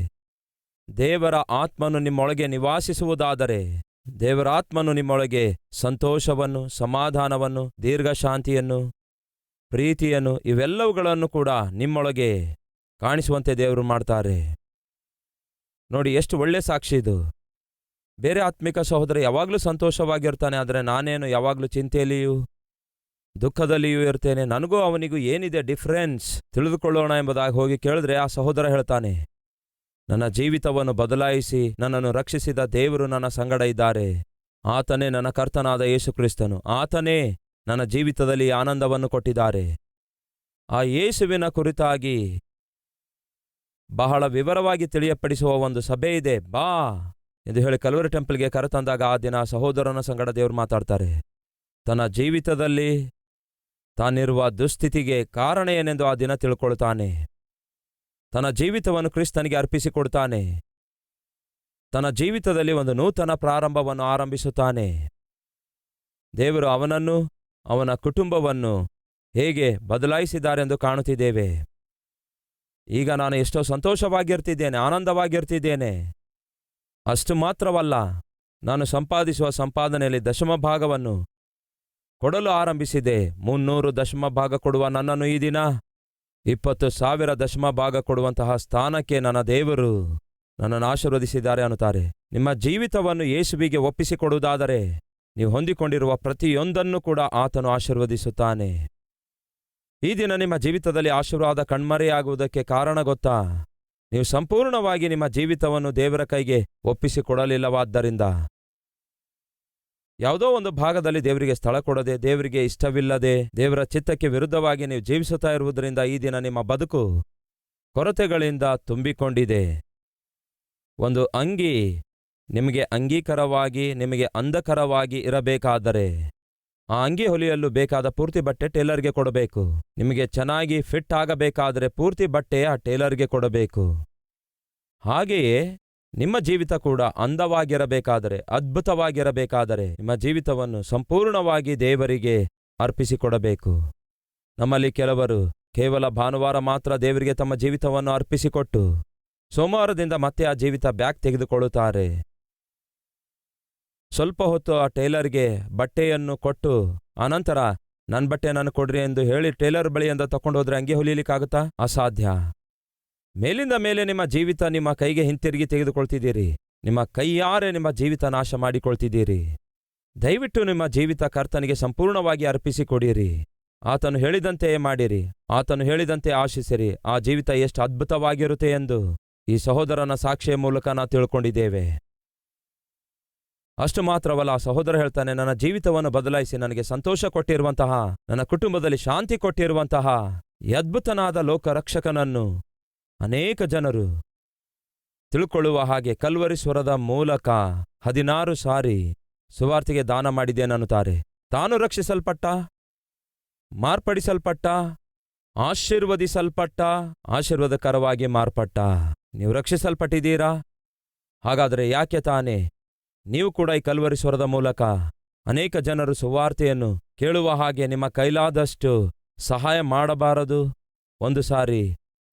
ದೇವರ ಆತ್ಮನು ನಿಮ್ಮೊಳಗೆ ನಿವಾಸಿಸುವುದಾದರೆ ದೇವರಾತ್ಮನು ನಿಮ್ಮೊಳಗೆ ಸಂತೋಷವನ್ನು, ಸಮಾಧಾನವನ್ನು, ದೀರ್ಘಶಾಂತಿಯನ್ನು, ಪ್ರೀತಿಯನ್ನು ಇವೆಲ್ಲವುಗಳನ್ನು ಕೂಡ ನಿಮ್ಮೊಳಗೆ ಕಾಣಿಸುವಂತೆ ದೇವರು ಮಾಡ್ತಾರೆ. ನೋಡಿ, ಎಷ್ಟು ಒಳ್ಳೆ ಸಾಕ್ಷಿ ಇದು. ಬೇರೆ ಆತ್ಮಿಕ ಸಹೋದರ ಯಾವಾಗಲೂ ಸಂತೋಷವಾಗಿರ್ತಾನೆ, ಆದರೆ ನಾನೇನು ಯಾವಾಗಲೂ ಚಿಂತೆಯಲ್ಲಿಯೂ, ದುಃಖದಲ್ಲಿಯೂ ಇರ್ತೇನೆ. ನನಗೂ ಅವನಿಗೂ ಏನಿದೆ ಡಿಫ್ರೆನ್ಸ್ ತಿಳಿದುಕೊಳ್ಳೋಣ ಎಂಬುದಾಗಿ ಹೋಗಿ ಕೇಳಿದ್ರೆ ಆ ಸಹೋದರ ಹೇಳ್ತಾನೆ. ನನ್ನ ಜೀವಿತವನ್ನು ಬದಲಾಯಿಸಿ ನನ್ನನ್ನು ರಕ್ಷಿಸಿದ ದೇವರು ನನ್ನ ಸಂಗಡ ಇದ್ದಾರೆ. ಆತನೇ ನನ್ನ ಕರ್ತನಾದ ಯೇಸುಕ್ರಿಸ್ತನು. ಆತನೇ ನನ್ನ ಜೀವಿತದಲ್ಲಿ ಆನಂದವನ್ನು ಕೊಟ್ಟಿದ್ದಾರೆ. ಆ ಯೇಸುವಿನ ಕುರಿತಾಗಿ ಬಹಳ ವಿವರವಾಗಿ ತಿಳಿಯಪಡಿಸುವ ಒಂದು ಸಭೆ ಇದೆ. ಬಾ ಎಂದು ಹೇಳಿ ಕಲ್ವರಿ ಟೆಂಪಲ್ಗೆ ಕರೆತಂದಾಗ ಆ ದಿನ ಸಹೋದರನ ಸಂಗಡ ದೇವರು ಮಾತಾಡ್ತಾರೆ. ತನ್ನ ಜೀವಿತದಲ್ಲಿ ತಾನಿರುವ ದುಸ್ಥಿತಿಗೆ ಕಾರಣ ಏನೆಂದು ಆ ದಿನ ತಿಳ್ಕೊಳ್ತಾನೆ. ತನ್ನ ಜೀವಿತವನ್ನು ಕ್ರಿಸ್ತನಿಗೆ ಅರ್ಪಿಸಿಕೊಡ್ತಾನೆ. ತನ್ನ ಜೀವಿತದಲ್ಲಿ ಒಂದು ನೂತನ ಪ್ರಾರಂಭವನ್ನು ಆರಂಭಿಸುತ್ತಾನೆ. ದೇವರು ಅವನನ್ನು, ಅವನ ಕುಟುಂಬವನ್ನು ಹೇಗೆ ಬದಲಾಯಿಸಿದ್ದಾರೆಂದು ಕಾಣುತ್ತಿದ್ದೇವೆ. ಈಗ ನಾನು ಎಷ್ಟೋ ಸಂತೋಷವಾಗಿರ್ತಿದ್ದೇನೆ, ಆನಂದವಾಗಿರ್ತಿದ್ದೇನೆ. ಅಷ್ಟು ಮಾತ್ರವಲ್ಲ, ನಾನು ಸಂಪಾದಿಸುವ ಸಂಪಾದನೆಯಲ್ಲಿ ದಶಮ ಭಾಗವನ್ನು ಕೊಡಲು ಆರಂಭಿಸಿದೆ. ಮುನ್ನೂರು ದಶಮ ಭಾಗ ಕೊಡುವ ನನ್ನನ್ನು ಈ ದಿನ ಇಪ್ಪತ್ತು ಸಾವಿರ ದಶಮ ಭಾಗ ಕೊಡುವಂತಹ ಸ್ಥಾನಕ್ಕೆ ನನ್ನ ದೇವರು ನನ್ನನ್ನು ಆಶೀರ್ವದಿಸಿದ್ದಾರೆ ಅನ್ನುತ್ತಾರೆ. ನಿಮ್ಮ ಜೀವಿತವನ್ನು ಯೇಸುವಿಗೆ ಒಪ್ಪಿಸಿಕೊಡುವುದಾದರೆ ನೀವು ಹೊಂದಿಕೊಂಡಿರುವ ಪ್ರತಿಯೊಂದನ್ನು ಕೂಡ ಆತನು ಆಶೀರ್ವದಿಸುತ್ತಾನೆ. ಈ ದಿನ ನಿಮ್ಮ ಜೀವಿತದಲ್ಲಿ ಆಶೀರ್ವಾದ ಕಣ್ಮರೆಯಾಗುವುದಕ್ಕೆ ಕಾರಣ ಗೊತ್ತಾ? ನೀವು ಸಂಪೂರ್ಣವಾಗಿ ನಿಮ್ಮ ಜೀವಿತವನ್ನು ದೇವರ ಕೈಗೆ ಒಪ್ಪಿಸಿಕೊಡಲಿಲ್ಲವಾದ್ದರಿಂದ. ಯಾವುದೋ ಒಂದು ಭಾಗದಲ್ಲಿ ದೇವರಿಗೆ ಸ್ಥಳ ಕೊಡದೆ, ದೇವರಿಗೆ ಇಷ್ಟವಿಲ್ಲದೆ, ದೇವರ ಚಿತ್ತಕ್ಕೆ ವಿರುದ್ಧವಾಗಿ ನೀವು ಜೀವಿಸುತ್ತಾ ಇರುವುದರಿಂದ ಈ ದಿನ ನಿಮ್ಮ ಬದುಕು ಕೊರತೆಗಳಿಂದ ತುಂಬಿಕೊಂಡಿದೆ. ಒಂದು ಅಂಗಿ ನಿಮಗೆ ಅಂಗೀಕರವಾಗಿ, ನಿಮಗೆ ಅಂಧಕರವಾಗಿ ಇರಬೇಕಾದರೆ ಆ ಅಂಗಿ ಹೊಲಿಯಲು ಬೇಕಾದ ಪೂರ್ತಿ ಬಟ್ಟೆ ಟೇಲರ್ಗೆ ಕೊಡಬೇಕು. ನಿಮಗೆ ಚೆನ್ನಾಗಿ ಫಿಟ್ ಆಗಬೇಕಾದರೆ ಪೂರ್ತಿ ಬಟ್ಟೆ ಆ ಟೇಲರ್ಗೆ ಕೊಡಬೇಕು. ಹಾಗೆಯೇ ನಿಮ್ಮ ಜೀವಿತ ಕೂಡ ಅಂದವಾಗಿರಬೇಕಾದರೆ, ಅದ್ಭುತವಾಗಿರಬೇಕಾದರೆ ನಿಮ್ಮ ಜೀವಿತವನ್ನು ಸಂಪೂರ್ಣವಾಗಿ ದೇವರಿಗೆ ಅರ್ಪಿಸಿಕೊಡಬೇಕು. ನಮ್ಮಲ್ಲಿ ಕೆಲವರು ಕೇವಲ ಭಾನುವಾರ ಮಾತ್ರ ದೇವರಿಗೆ ತಮ್ಮ ಜೀವಿತವನ್ನು ಅರ್ಪಿಸಿಕೊಟ್ಟು, ಸೋಮವಾರದಿಂದ ಮತ್ತೆ ಆ ಜೀವಿತ ಬ್ಯಾಗ್ ತೆಗೆದುಕೊಳ್ಳುತ್ತಾರೆ. ಸ್ವಲ್ಪ ಹೊತ್ತು ಆ ಟೇಲರ್ಗೆ ಬಟ್ಟೆಯನ್ನು ಕೊಟ್ಟು ಆನಂತರ ನನ್ನ ಬಟ್ಟೆ ನಾನು ಕೊಡ್ರಿ ಎಂದು ಹೇಳಿ ಟೇಲರ್ ಬಳಿಯಿಂದ ತಕೊಂಡೋದ್ರೆ ಅಂಗಿ ಹೊಲಿಯಲಿಕ್ಕಾಗುತ್ತಾ ಅಸಾಧ್ಯ. ಮೇಲಿಂದ ಮೇಲೆ ನಿಮ್ಮ ಜೀವಿತ ನಿಮ್ಮ ಕೈಗೆ ಹಿಂತಿರುಗಿ ತೆಗೆದುಕೊಳ್ತಿದ್ದೀರಿ. ನಿಮ್ಮ ಕೈಯಾರೆ ನಿಮ್ಮ ಜೀವಿತ ನಾಶ ಮಾಡಿಕೊಳ್ತಿದ್ದೀರಿ. ದಯವಿಟ್ಟು ನಿಮ್ಮ ಜೀವಿತ ಕರ್ತನಿಗೆ ಸಂಪೂರ್ಣವಾಗಿ ಅರ್ಪಿಸಿಕೊಡಿರಿ. ಆತನು ಹೇಳಿದಂತೆಯೇ ಮಾಡಿರಿ. ಆತನು ಹೇಳಿದಂತೆ ಆಶಿಸಿರಿ. ಆ ಜೀವಿತ ಎಷ್ಟು ಅದ್ಭುತವಾಗಿರುತ್ತೆ ಎಂದು ಈ ಸಹೋದರನ ಸಾಕ್ಷಿಯ ಮೂಲಕ ನಾವು ತಿಳ್ಕೊಂಡಿದ್ದೇವೆ. ಅಷ್ಟು ಮಾತ್ರವಲ್ಲ, ಆ ಸಹೋದರ ಹೇಳ್ತಾನೆ, ನನ್ನ ಜೀವಿತವನ್ನು ಬದಲಾಯಿಸಿ ನನಗೆ ಸಂತೋಷ ಕೊಟ್ಟಿರುವಂತಹ, ನನ್ನ ಕುಟುಂಬದಲ್ಲಿ ಶಾಂತಿ ಕೊಟ್ಟಿರುವಂತಹ ಅದ್ಭುತನಾದ ಲೋಕರಕ್ಷಕನನ್ನು ಅನೇಕ ಜನರು ತಿಳ್ಕೊಳ್ಳುವ ಹಾಗೆ ಕಲ್ವರಿ ಸ್ವರದ ಮೂಲಕ ಹದಿನಾರು ಸಾರಿ ಸುವಾರ್ತಿಗೆ ದಾನ ಮಾಡಿದ್ದೇನನ್ನುತ್ತಾರೆ. ತಾನು ರಕ್ಷಿಸಲ್ಪಟ್ಟ? ಮಾರ್ಪಡಿಸಲ್ಪಟ್ಟ? ಆಶೀರ್ವದಿಸಲ್ಪಟ್ಟ? ಆಶೀರ್ವಾದಕರವಾಗಿ ಮಾರ್ಪಟ್ಟ? ನೀವು ರಕ್ಷಿಸಲ್ಪಟ್ಟಿದ್ದೀರಾ? ಹಾಗಾದರೆ ಯಾಕೆ ತಾನೇ? ನೀವು ಕೂಡ ಈ ಕಲ್ವರಿ ಸ್ವರದ ಮೂಲಕ ಅನೇಕ ಜನರು ಸುವಾರ್ತೆಯನ್ನು ಕೇಳುವ ಹಾಗೆ ನಿಮ್ಮ ಕೈಲಾದಷ್ಟು ಸಹಾಯ ಮಾಡಬಾರದು? ಒಂದು ಸಾರಿ